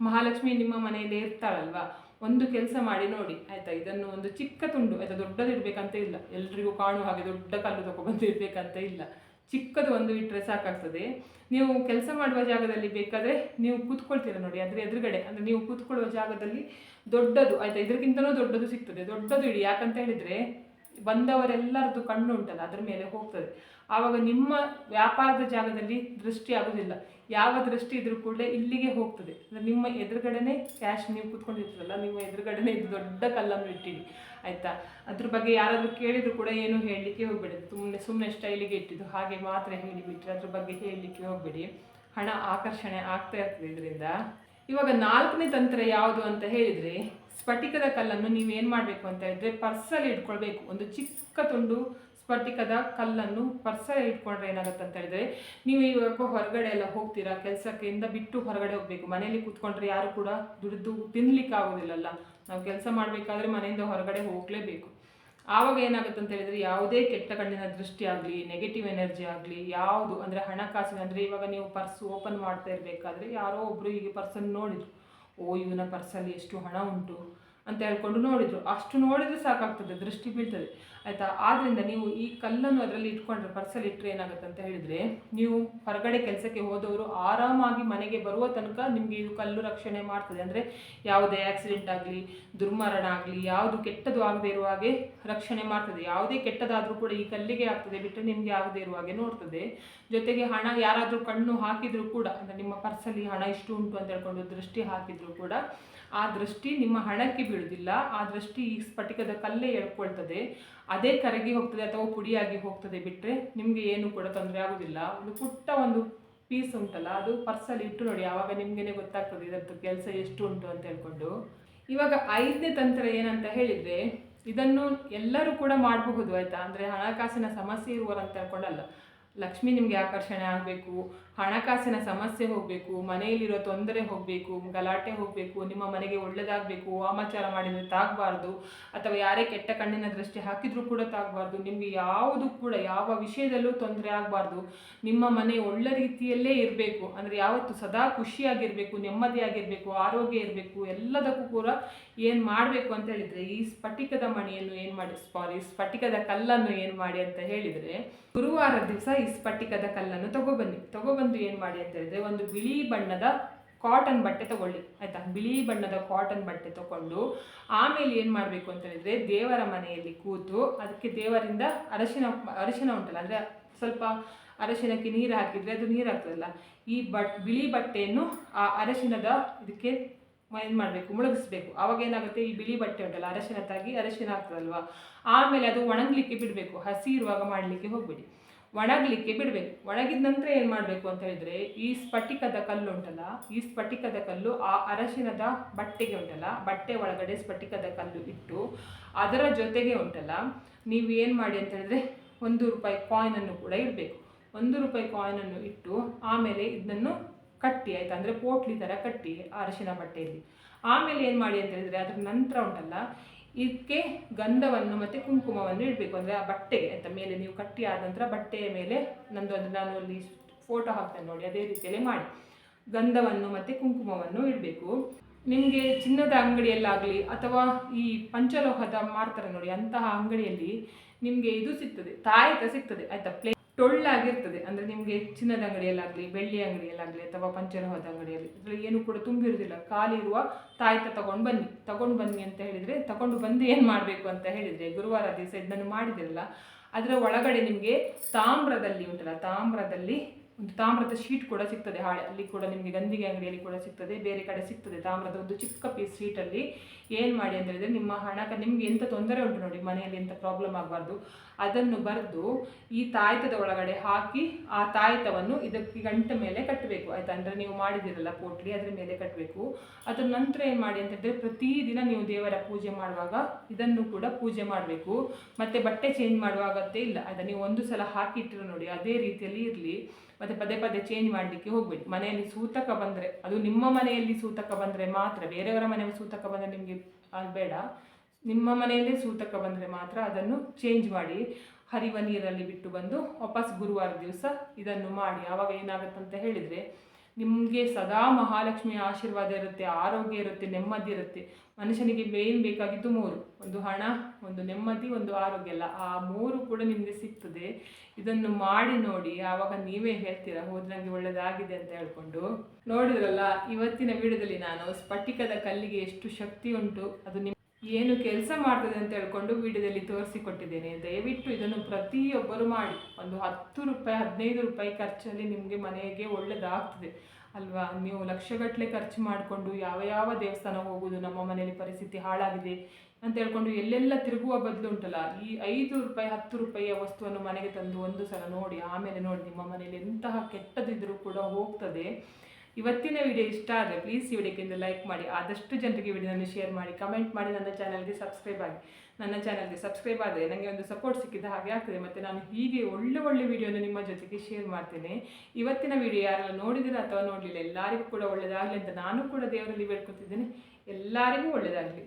ಮಹಾಲಕ್ಷ್ಮಿ ನಿಮ್ಮ ಮನೆಯಲ್ಲೇ ಇರ್ತಾಳಲ್ವಾ ಒಂದು ಕೆಲಸ ಮಾಡಿ ನೋಡಿ, ಆಯ್ತಾ? ಇದನ್ನು ಒಂದು ಚಿಕ್ಕ ತುಂಡು, ಆಯ್ತಾ? ದೊಡ್ಡದಿರಬೇಕಂತ ಇಲ್ಲ. ಎಲ್ರಿಗೂ ಕಾಣುವ ಹಾಗೆ ದೊಡ್ಡ ಕಲ್ಲು ತಗೊಬಂದು ಇರಬೇಕಂತ ಇಲ್ಲ. ಚಿಕ್ಕದು ಒಂದು ಇಟ್ಟರೆ ಸಾಕಾಗ್ತದೆ. ನೀವು ಕೆಲಸ ಮಾಡುವ ಜಾಗದಲ್ಲಿ ಬೇಕಾದರೆ ನೀವು ಕೂತ್ಕೊಳ್ತೀರ ನೋಡಿ, ಅದರ ಎದುರುಗಡೆ. ಅಂದರೆ ನೀವು ಕೂತ್ಕೊಳ್ಳುವ ಜಾಗದಲ್ಲಿ ದೊಡ್ಡದು, ಆಯಿತಾ? ಇದಕ್ಕಿಂತಲೂ ದೊಡ್ಡದು ಸಿಗ್ತದೆ. ದೊಡ್ಡದು ಇಡಿ. ಯಾಕಂತ ಹೇಳಿದರೆ ಬಂದವರೆಲ್ಲರದ್ದು ಕಣ್ಣು ಉಂಟಲ್ಲ, ಅದ್ರ ಮೇಲೆ ಹೋಗ್ತದೆ. ಆವಾಗ ನಿಮ್ಮ ವ್ಯಾಪಾರದ ಜಾಗದಲ್ಲಿ ದೃಷ್ಟಿ ಆಗೋದಿಲ್ಲ. ಯಾವ ದೃಷ್ಟಿ ಇದ್ರೂ ಕೂಡ ಇಲ್ಲಿಗೆ ಹೋಗ್ತದೆ. ಅಂದ್ರೆ ನಿಮ್ಮ ಎದುರುಗಡೆನೆ ಕ್ಯಾಶ್ ನೀವು ಕೂತ್ಕೊಂಡಿರ್ತೀರಲ್ಲ, ನಿಮ್ಮ ಎದುರುಗಡೆನೆ ಇದು ದೊಡ್ಡ ಕಲ್ಲನ್ನು ಇಟ್ಟಿಡಿ ಆಯಿತಾ? ಅದ್ರ ಬಗ್ಗೆ ಯಾರಾದರೂ ಕೇಳಿದ್ರು ಕೂಡ ಏನು ಹೇಳಲಿಕ್ಕೆ ಹೋಗಬೇಡಿ. ಸುಮ್ಮನೆ ಸುಮ್ಮನೆ ಸ್ಟೈಲಿಗೆ ಇಟ್ಟಿದ್ದು ಹಾಗೆ ಮಾತ್ರ ಹೇಳಿಬಿಟ್ರೆ ಅದ್ರ ಬಗ್ಗೆ ಹೇಳಲಿಕ್ಕೆ ಹೋಗಬೇಡಿ. ಹಣ ಆಕರ್ಷಣೆ ಆಗ್ತಾ ಇರ್ತದೆ ಇದರಿಂದ ಇವಾಗ ನಾಲ್ಕನೇ ತಂತ್ರ ಯಾವುದು ಅಂತ ಹೇಳಿದ್ರೆ ಸ್ಫಟಿಕದ ಕಲ್ಲನ್ನು ನೀವು ಏನು ಮಾಡಬೇಕು ಅಂತ ಹೇಳಿದ್ರೆ ಪರ್ಸಲ್ಲಿ ಇಟ್ಕೊಳ್ಬೇಕು. ಒಂದು ಚಿಕ್ಕ ತುಂಡು ಸ್ಫಟಿಕದ ಕಲ್ಲನ್ನು ಪರ್ಸಲ್ಲಿ ಇಟ್ಕೊಂಡ್ರೆ ಏನಾಗುತ್ತೆ ಅಂತ ಹೇಳಿದ್ರೆ ನೀವು ಇವಾಗ ಹೊರಗಡೆ ಎಲ್ಲ ಹೋಗ್ತೀರಾ ಕೆಲಸಕ್ಕಿಂದ ಬಿಟ್ಟು ಹೊರಗಡೆ ಹೋಗಬೇಕು. ಮನೆಯಲ್ಲಿ ಕೂತ್ಕೊಂಡ್ರೆ ಯಾರು ಕೂಡ ದುಡಿದು ತಿನ್ಲಿಕ್ಕೆ ಆಗೋದಿಲ್ಲಲ್ಲ. ನಾವು ಕೆಲಸ ಮಾಡಬೇಕಾದ್ರೆ ಮನೆಯಿಂದ ಹೊರಗಡೆ ಹೋಗಲೇಬೇಕು. ಆವಾಗ ಏನಾಗುತ್ತೆ ಅಂತ ಹೇಳಿದ್ರೆ ಯಾವುದೇ ಕೆಟ್ಟ ಕಣ್ಣಿನ ದೃಷ್ಟಿ ಆಗಲಿ ನೆಗೆಟಿವ್ ಎನರ್ಜಿ ಆಗಲಿ, ಯಾವುದು ಅಂದರೆ ಹಣಕಾಸಿನ, ಅಂದರೆ ಇವಾಗ ನೀವು ಪರ್ಸ್ ಓಪನ್ ಮಾಡ್ತಾ ಇರಬೇಕಾದ್ರೆ ಯಾರೋ ಒಬ್ಬರು ಹೀಗೆ ಪರ್ಸನ್ನು ನೋಡಿದ್ರು. ಓ ಇವನ ಪರ್ಸಲ್ಲಿ ಎಷ್ಟು ಹಣ ಉಂಟು? ಅಂತ ಹೇಳ್ಕೊಂಡು ನೋಡಿದ್ರು. ಅಷ್ಟು ನೋಡಿದ್ರೆ ಸಾಕಾಗ್ತದೆ, ದೃಷ್ಟಿ ಬೀಳ್ತದೆ. ಆಯಿತಾ? ಆದ್ದರಿಂದ ನೀವು ಈ ಕಲ್ಲನ್ನು ಅದರಲ್ಲಿ ಇಟ್ಕೊಂಡ್ರೆ ಪರ್ಸಲ್ಲಿ ಇಟ್ಟರೆ ಏನಾಗುತ್ತೆ ಅಂತ ಹೇಳಿದರೆ, ನೀವು ಹೊರಗಡೆ ಕೆಲಸಕ್ಕೆ ಹೋದವರು ಆರಾಮಾಗಿ ಮನೆಗೆ ಬರುವ ತನಕ ನಿಮಗೆ ಇದು ಕಲ್ಲು ರಕ್ಷಣೆ ಮಾಡ್ತದೆ. ಅಂದರೆ ಯಾವುದೇ ಆಕ್ಸಿಡೆಂಟ್ ಆಗಲಿ, ದುರ್ಮರಣ ಆಗಲಿ, ಯಾವುದು ಕೆಟ್ಟದು ಆಗದೆ ಇರುವ ಹಾಗೆ ರಕ್ಷಣೆ ಮಾಡ್ತದೆ. ಯಾವುದೇ ಕೆಟ್ಟದಾದರೂ ಕೂಡ ಈ ಕಲ್ಲಿಗೆ ಆಗ್ತದೆ ಬಿಟ್ಟರೆ ನಿಮಗೆ ಆಗದೆ ಇರುವ ಹಾಗೆ ನೋಡ್ತದೆ. ಜೊತೆಗೆ ಹಣ ಯಾರಾದರೂ ಕಣ್ಣು ಹಾಕಿದರೂ ಕೂಡ, ಅಂದರೆ ನಿಮ್ಮ ಪರ್ಸಲ್ಲಿ ಹಣ ಇಷ್ಟು ಉಂಟು ಅಂತ ಹೇಳ್ಕೊಂಡು ದೃಷ್ಟಿ ಹಾಕಿದರೂ ಕೂಡ ಆ ದೃಷ್ಟಿ ನಿಮ್ಮ ಹಣಕ್ಕೆ ಬೀಳುವುದಿಲ್ಲ, ಆ ದೃಷ್ಟಿ ಈ ಸ್ಫಟಿಕದ ಕಲ್ಲೇ ಎಳ್ಕೊಳ್ತದೆ. ಅದೇ ಕರಗಿ ಹೋಗ್ತದೆ ಅಥವಾ ಪುಡಿಯಾಗಿ ಹೋಗ್ತದೆ ಬಿಟ್ಟರೆ ನಿಮಗೆ ಏನು ಕೂಡ ತೊಂದರೆ ಆಗೋದಿಲ್ಲ ಒಂದು ಪುಟ್ಟ ಒಂದು ಪೀಸ್ ಉಂಟಲ್ಲ, ಅದು ಪರ್ಸಲ್ಲಿ ಇಟ್ಟು ನೋಡಿ, ಆವಾಗ ನಿಮಗೇನೆ ಗೊತ್ತಾಗ್ತದೆ ಇದರದ್ದು ಕೆಲಸ ಎಷ್ಟು ಉಂಟು ಅಂತ ಹೇಳ್ಕೊಂಡು. ಇವಾಗ ಐದನೇ ತಂತ್ರ ಏನಂತ ಹೇಳಿದರೆ, ಇದನ್ನು ಎಲ್ಲರೂ ಕೂಡ ಮಾಡಬಹುದು ಆಯಿತಾ? ಅಂದರೆ ಹಣಕಾಸಿನ ಸಮಸ್ಯೆ ಇರುವರು ಅಂತ ಹೇಳ್ಕೊಂಡಲ್ಲ ಲಕ್ಷ್ಮಿ ನಿಮಗೆ ಆಕರ್ಷಣೆ ಆಗಬೇಕು ಹಣಕಾಸಿನ ಸಮಸ್ಯೆ ಹೋಗಬೇಕು, ಮನೆಯಲ್ಲಿರೋ ತೊಂದರೆ ಹೋಗಬೇಕು, ಗಲಾಟೆ ಹೋಗಬೇಕು, ನಿಮ್ಮ ಮನೆಗೆ ಒಳ್ಳೆಯದಾಗಬೇಕು ವಾಮಾಚಾರ ಮಾಡಿದರೆ ತಾಗಬಾರ್ದು, ಅಥವಾ ಯಾರೇ ಕೆಟ್ಟ ಕಣ್ಣಿನ ದೃಷ್ಟಿ ಹಾಕಿದರೂ ಕೂಡ ತಾಗಬಾರ್ದು, ನಿಮಗೆ ಯಾವುದು ಕೂಡ ಯಾವ ವಿಷಯದಲ್ಲೂ ತೊಂದರೆ ಆಗಬಾರ್ದು. ನಿಮ್ಮ ಮನೆ ಒಳ್ಳೆ ರೀತಿಯಲ್ಲೇ ಇರಬೇಕು, ಅಂದರೆ ಯಾವತ್ತು ಸದಾ ಖುಷಿಯಾಗಿರಬೇಕು, ನೆಮ್ಮದಿಯಾಗಿರಬೇಕು, ಆರೋಗ್ಯ ಇರಬೇಕು, ಎಲ್ಲದಕ್ಕೂ ಕೂಡ ಏನು ಮಾಡಬೇಕು ಅಂತ ಹೇಳಿದರೆ, ಈ ಸ್ಫಟಿಕದ ಮಣಿಯನ್ನು ಏನು ಮಾಡಿ ಸಾರಿ ಸ್ಫಟಿಕದ ಕಲ್ಲನ್ನು ಏನು ಮಾಡಿ ಅಂತ ಹೇಳಿದರೆ, ಗುರುವಾರ ದಿವಸ ಈ ಸ್ಫಟಿಕದ ಕಲ್ಲನ್ನು ತಗೊಬನ್ನಿ ತಗೊಬಂದು ಏನು ಮಾಡಿ ಅಂತ ಹೇಳಿದ್ರೆ ಒಂದು ಬಿಳಿ ಬಣ್ಣದ ಕಾಟನ್ ಬಟ್ಟೆ ತಗೊಳ್ಳಿ, ಆಯ್ತಾ? ಬಿಳಿ ಬಣ್ಣದ ಕಾಟನ್ ಬಟ್ಟೆ ತಗೊಂಡು ಆಮೇಲೆ ಏನು ಮಾಡಬೇಕು ಅಂತ ಹೇಳಿದ್ರೆ ದೇವರ ಮನೆಯಲ್ಲಿ ಕೂತು ಅದಕ್ಕೆ ದೇವರಿಂದ ಅರಶಿನ ಅರಶಿನ ಉಂಟಲ್ಲ, ಅಂದರೆ ಸ್ವಲ್ಪ ಅರಶಿನಕ್ಕೆ ನೀರು ಹಾಕಿದರೆ ಅದು ನೀರು ಹಾಕ್ತದಲ್ಲ ಈ ಬಟ್, ಬಿಳಿ ಬಟ್ಟೆಯನ್ನು ಆ ಅರಶಿನದ ಇದಕ್ಕೆ ಏನು ಮಾಡಬೇಕು, ಮುಳುಗಿಸ್ಬೇಕು. ಅವಾಗ ಏನಾಗುತ್ತೆ, ಈ ಬಿಳಿ ಬಟ್ಟೆ ಉಂಟಲ್ಲ, ಅರಶಿನ ತಾಗಿ ಅರಶಿನ ಆಗ್ತದಲ್ವಾ? ಆಮೇಲೆ ಅದು ಒಣಗಲಿಕ್ಕೆ ಬಿಡಬೇಕು, ಹಸಿ ಇರುವಾಗ ಮಾಡಲಿಕ್ಕೆ ಹೋಗ್ಬೇಡಿ. ಒಣಗಲಿಕ್ಕೆ ಬಿಡಬೇಕು. ಒಣಗಿದ ನಂತರ ಏನು ಮಾಡಬೇಕು ಅಂತ ಹೇಳಿದರೆ ಈ ಸ್ಫಟಿಕದ ಕಲ್ಲು ಉಂಟಲ್ಲ ಈ ಸ್ಫಟಿಕದ ಕಲ್ಲು ಆ ಅರಶಿನದ ಬಟ್ಟೆಗೆ ಉಂಟಲ್ಲ, ಬಟ್ಟೆ ಒಳಗಡೆ ಸ್ಫಟಿಕದ ಕಲ್ಲು ಇಟ್ಟು ಅದರ ಜೊತೆಗೆ ಉಂಟಲ್ಲ, ನೀವು ಏನು ಮಾಡಿ ಅಂತ ಹೇಳಿದ್ರೆ ಒಂದು ರೂಪಾಯಿ ಕಾಯಿನನ್ನು ಕೂಡ ಇಡಬೇಕು. ಒಂದು ರೂಪಾಯಿ ಕಾಯಿನನ್ನು ಇಟ್ಟು ಆಮೇಲೆ ಇದನ್ನು ಕಟ್ಟಿ, ಆಯಿತು? ಅಂದರೆ ಪೋಟ್ಲಿ ಥರ ಕಟ್ಟಿ ಅರಶಿನ ಬಟ್ಟೆಯಲ್ಲಿ. ಆಮೇಲೆ ಏನು ಮಾಡಿ ಅಂತ ಹೇಳಿದರೆ, ಅದರ ನಂತರ ಉಂಟಲ್ಲ ಇದಕ್ಕೆ ಗಂಧವನ್ನು ಮತ್ತು ಕುಂಕುಮವನ್ನು ಇಡಬೇಕು. ಅಂದರೆ ಆ ಬಟ್ಟೆಗೆ ಅಂತ ಮೇಲೆ ನೀವು ಕಟ್ಟಿ ಆದ ನಂತರ ಬಟ್ಟೆಯ ಮೇಲೆ ನಂದು ಒಂದು ನಾನು ಅಲ್ಲಿ ಫೋಟೋ ಹಾಕ್ತೇನೆ ನೋಡಿ, ಅದೇ ರೀತಿಯಲ್ಲೇ ಮಾಡಿ. ಗಂಧವನ್ನು ಮತ್ತು ಕುಂಕುಮವನ್ನು ಇಡಬೇಕು. ನಿಮಗೆ ಚಿನ್ನದ ಅಂಗಡಿಯಲ್ಲಾಗಲಿ ಅಥವಾ ಈ ಪಂಚಲೋಹದ ಮಾರ್ತಾರೆ ನೋಡಿ, ಅಂತಹ ಅಂಗಡಿಯಲ್ಲಿ ನಿಮಗೆ ಇದು ಸಿಗ್ತದೆ, ತಾಯಿತ ಸಿಗ್ತದೆ, ಆಯಿತಾ? ಪ್ಲೇ ಟೊಳ್ಳಾಗಿರ್ತದೆ. ಅಂದರೆ ನಿಮಗೆ ಚಿನ್ನದ ಅಂಗಡಿಯಲ್ಲಾಗಲಿ, ಬೆಳ್ಳಿ ಅಂಗಡಿಯಲ್ಲಾಗಲಿ ಅಥವಾ ಪಂಚಲೋಹದ ಅಂಗಡಿಯಲ್ಲಿ ಇದರಲ್ಲಿ ಏನು ಕೂಡ ತುಂಬಿರುವುದಿಲ್ಲ ಖಾಲಿ ಇರುವ ತಾಯ್ತ ತಗೊಂಡು ಬನ್ನಿ. ತಗೊಂಡು ಬನ್ನಿ ಅಂತ ಹೇಳಿದರೆ, ತಗೊಂಡು ಬಂದು ಏನು ಮಾಡಬೇಕು ಅಂತ ಹೇಳಿದರೆ, ಗುರುವಾರ ದಿವಸ ಇದನ್ನು ಮಾಡಿದಿರಲ್ಲ, ಅದರ ಒಳಗಡೆ ನಿಮಗೆ ತಾಮ್ರದಲ್ಲಿ ಉಂಟಲ್ಲ, ತಾಮ್ರದಲ್ಲಿ ಒಂದು ತಾಮ್ರದ ಶೀಟ್ ಕೂಡ ಸಿಗ್ತದೆ. ಹಾಳೆ, ಅಲ್ಲಿ ಕೂಡ ನಿಮಗೆ ಗಂದಿಗೆ ಅಂಗಡಿಯಲ್ಲಿ ಕೂಡ ಸಿಗ್ತದೆ. ಬೇರೆ ಕಡೆ ಸಿಗ್ತದೆ ತಾಮ್ರದ ಒಂದು ಚಿಕ್ಕ ಪೀಸ್ ಶೀಟಲ್ಲಿ ಏನು ಮಾಡಿ ಅಂತ ಹೇಳಿದ್ರೆ ನಿಮ್ಮ ಹಣಕ್ಕೆ ನಿಮಗೆ ಎಂಥ ತೊಂದರೆ ಉಂಟು ನೋಡಿ ಮನೆಯಲ್ಲಿ ಎಂಥ ಪ್ರಾಬ್ಲಮ್ ಆಗಬಾರ್ದು, ಅದನ್ನು ಬರೆದು ಈ ತಾಯ್ತದ ಒಳಗಡೆ ಹಾಕಿ ಆ ತಾಯ್ತವನ್ನು ಇದಕ್ಕೆ ಗಂಟೆ ಮೇಲೆ ಕಟ್ಟಬೇಕು. ಆಯ್ತಾ? ಅಂದರೆ ನೀವು ಮಾಡಿದಿರಲ್ಲ ಪೋಟ್ಲಿ, ಅದರ ಮೇಲೆ ಕಟ್ಟಬೇಕು. ಅದರ ನಂತರ ಏನು ಮಾಡಿ ಅಂತ ಪ್ರತಿದಿನ ನೀವು ದೇವರ ಪೂಜೆ ಮಾಡುವಾಗ ಇದನ್ನು ಕೂಡ ಪೂಜೆ ಮಾಡಬೇಕು. ಮತ್ತು ಬಟ್ಟೆ ಚೇಂಜ್ ಮಾಡುವಾಗತ್ತೇ ಇಲ್ಲ. ಆಯ್ತಾ? ನೀವು ಒಂದು ಸಲ ಹಾಕಿಟ್ಟಿರೋ ನೋಡಿ, ಅದೇ ರೀತಿಯಲ್ಲಿ ಇರಲಿ. ಮತ್ತು ಪದೇ ಪದೇ ಚೇಂಜ್ ಮಾಡಲಿಕ್ಕೆ ಹೋಗ್ಬೇಡಿ. ಮನೆಯಲ್ಲಿ ಸೂತಕ ಬಂದರೆ, ಅದು ನಿಮ್ಮ ಮನೆಯಲ್ಲಿ ಸೂತಕ ಬಂದರೆ ಮಾತ್ರ, ಬೇರೆಯವರ ಮನೆಯಲ್ಲಿ ಸೂತಕ ಬಂದರೆ ನಿಮಗೆ ಅದು ಬೇಡ. ನಿಮ್ಮ ಮನೆಯಲ್ಲೇ ಸೂತಕ ಬಂದರೆ ಮಾತ್ರ ಅದನ್ನು ಚೇಂಜ್ ಮಾಡಿ, ಹರಿವ ನೀರಲ್ಲಿ ಬಿಟ್ಟು ಬಂದು ವಾಪಸ್ ಗುರುವಾರ ದಿವಸ ಇದನ್ನು ಮಾಡಿ. ಆವಾಗ ಏನಾಗುತ್ತೆ ಅಂತ ಹೇಳಿದರೆ ನಿಮಗೆ ಸದಾ ಮಹಾಲಕ್ಷ್ಮಿಯ ಆಶೀರ್ವಾದ ಇರುತ್ತೆ, ಆರೋಗ್ಯ ಇರುತ್ತೆ, ನೆಮ್ಮದಿ ಇರುತ್ತೆ. ಮನುಷ್ಯನಿಗೆ ಮೇನ್ ಬೇಕಾಗಿದ್ದು ಮೂರು. ಒಂದು ಹಣ, ಒಂದು ನೆಮ್ಮದಿ, ಒಂದು ಆರೋಗ್ಯ ಅಲ್ಲ ಆ ಮೂರು ಕೂಡ ನಿಮಗೆ ಸಿಗ್ತದೆ. ಇದನ್ನು ಮಾಡಿ ನೋಡಿ, ಆವಾಗ ನೀವೇ ಹೇಳ್ತೀರಾ ಹೋದ್ ನನಗೆ ಒಳ್ಳೆಯದಾಗಿದೆ ಅಂತ ಹೇಳ್ಕೊಂಡು. ನೋಡಿದ್ರಲ್ಲ, ಇವತ್ತಿನ ವಿಡಿಯೋದಲ್ಲಿ ನಾನು ಸ್ಫಟಿಕದ ಕಲ್ಲಿಗೆ ಎಷ್ಟು ಶಕ್ತಿ ಉಂಟು, ಅದು ನಿಮ್ ಏನು ಕೆಲಸ ಮಾಡ್ತದೆ ಅಂತ ಹೇಳ್ಕೊಂಡು ವಿಡಿಯೋದಲ್ಲಿ ತೋರಿಸಿಕೊಟ್ಟಿದ್ದೇನೆ. ದಯವಿಟ್ಟು ಇದನ್ನು ಪ್ರತಿಯೊಬ್ಬರು ಮಾಡಿ. ಒಂದು ಹತ್ತು ರೂಪಾಯಿ, ಹದಿನೈದು ರೂಪಾಯಿ ಖರ್ಚಲ್ಲಿ ನಿಮಗೆ ಮನೆಗೆ ಒಳ್ಳೆಯದಾಗ್ತದೆ ಅಲ್ವಾ? ನೀವು ಲಕ್ಷಗಟ್ಟಲೆ ಖರ್ಚು ಮಾಡಿಕೊಂಡು ಯಾವ ಯಾವ ದೇವಸ್ಥಾನ ಹೋಗೋದು ನಮ್ಮ ಮನೆಯಲ್ಲಿ ಪರಿಸ್ಥಿತಿ ಹಾಳಾಗಿದೆ ಅಂತ ಹೇಳ್ಕೊಂಡು ಎಲ್ಲೆಲ್ಲ ತಿರುಗುವ ಬದಲು ಉಂಟಲ್ಲ, ಈ ಐದು ರೂಪಾಯಿ, ಹತ್ತು ರೂಪಾಯಿಯ ವಸ್ತುವನ್ನು ಮನೆಗೆ ತಂದು ಒಂದು ಸಲ ನೋಡಿ, ಆಮೇಲೆ ನೋಡಿ ನಿಮ್ಮ ಮನೆಯಲ್ಲಿ ಎಂತಹ ಕೆಟ್ಟದಿದ್ದರೂ ಕೂಡ ಹೋಗ್ತದೆ. ಇವತ್ತಿನ ವಿಡಿಯೋ ಇಷ್ಟ ಆದರೆ ಪ್ಲೀಸ್ ಈ ವಿಡಿಯೋಕ್ಕಿಂತ ಲೈಕ್ ಮಾಡಿ, ಆದಷ್ಟು ಜನರಿಗೆ ವಿಡಿಯೋನ ಶೇರ್ ಮಾಡಿ ಕಮೆಂಟ್ ಮಾಡಿ, ನನ್ನ ಚಾನಲ್ಗೆ ಸಬ್ಸ್ಕ್ರೈಬ್ ಆಗಿ. ನನ್ನ ಚಾನಲ್ಗೆ ಸಬ್ಸ್ಕ್ರೈಬ್ ಆದರೆ ನನಗೆ ಒಂದು ಸಪೋರ್ಟ್ ಸಿಕ್ಕಿದ ಹಾಗೆ ಆಗ್ತದೆ. ಮತ್ತು ನಾನು ಹೀಗೆ ಒಳ್ಳೆ ಒಳ್ಳೆ ವಿಡಿಯೋನ ನಿಮ್ಮ ಜೊತೆಗೆ ಶೇರ್ ಮಾಡ್ತೇನೆ. ಇವತ್ತಿನ ವಿಡಿಯೋ ಯಾರೆಲ್ಲ ನೋಡಿದಿರ ಅಥವಾ ನೋಡಲಿಲ್ಲ, ಎಲ್ಲರಿಗೂ ಕೂಡ ಒಳ್ಳೆಯದಾಗಲಿ ಅಂತ ನಾನು ಕೂಡ ದೇವರಲ್ಲಿ ಬೇಡ್ಕೊತಿದ್ದೇನೆ. ಎಲ್ಲರಿಗೂ ಒಳ್ಳೆಯದಾಗಲಿ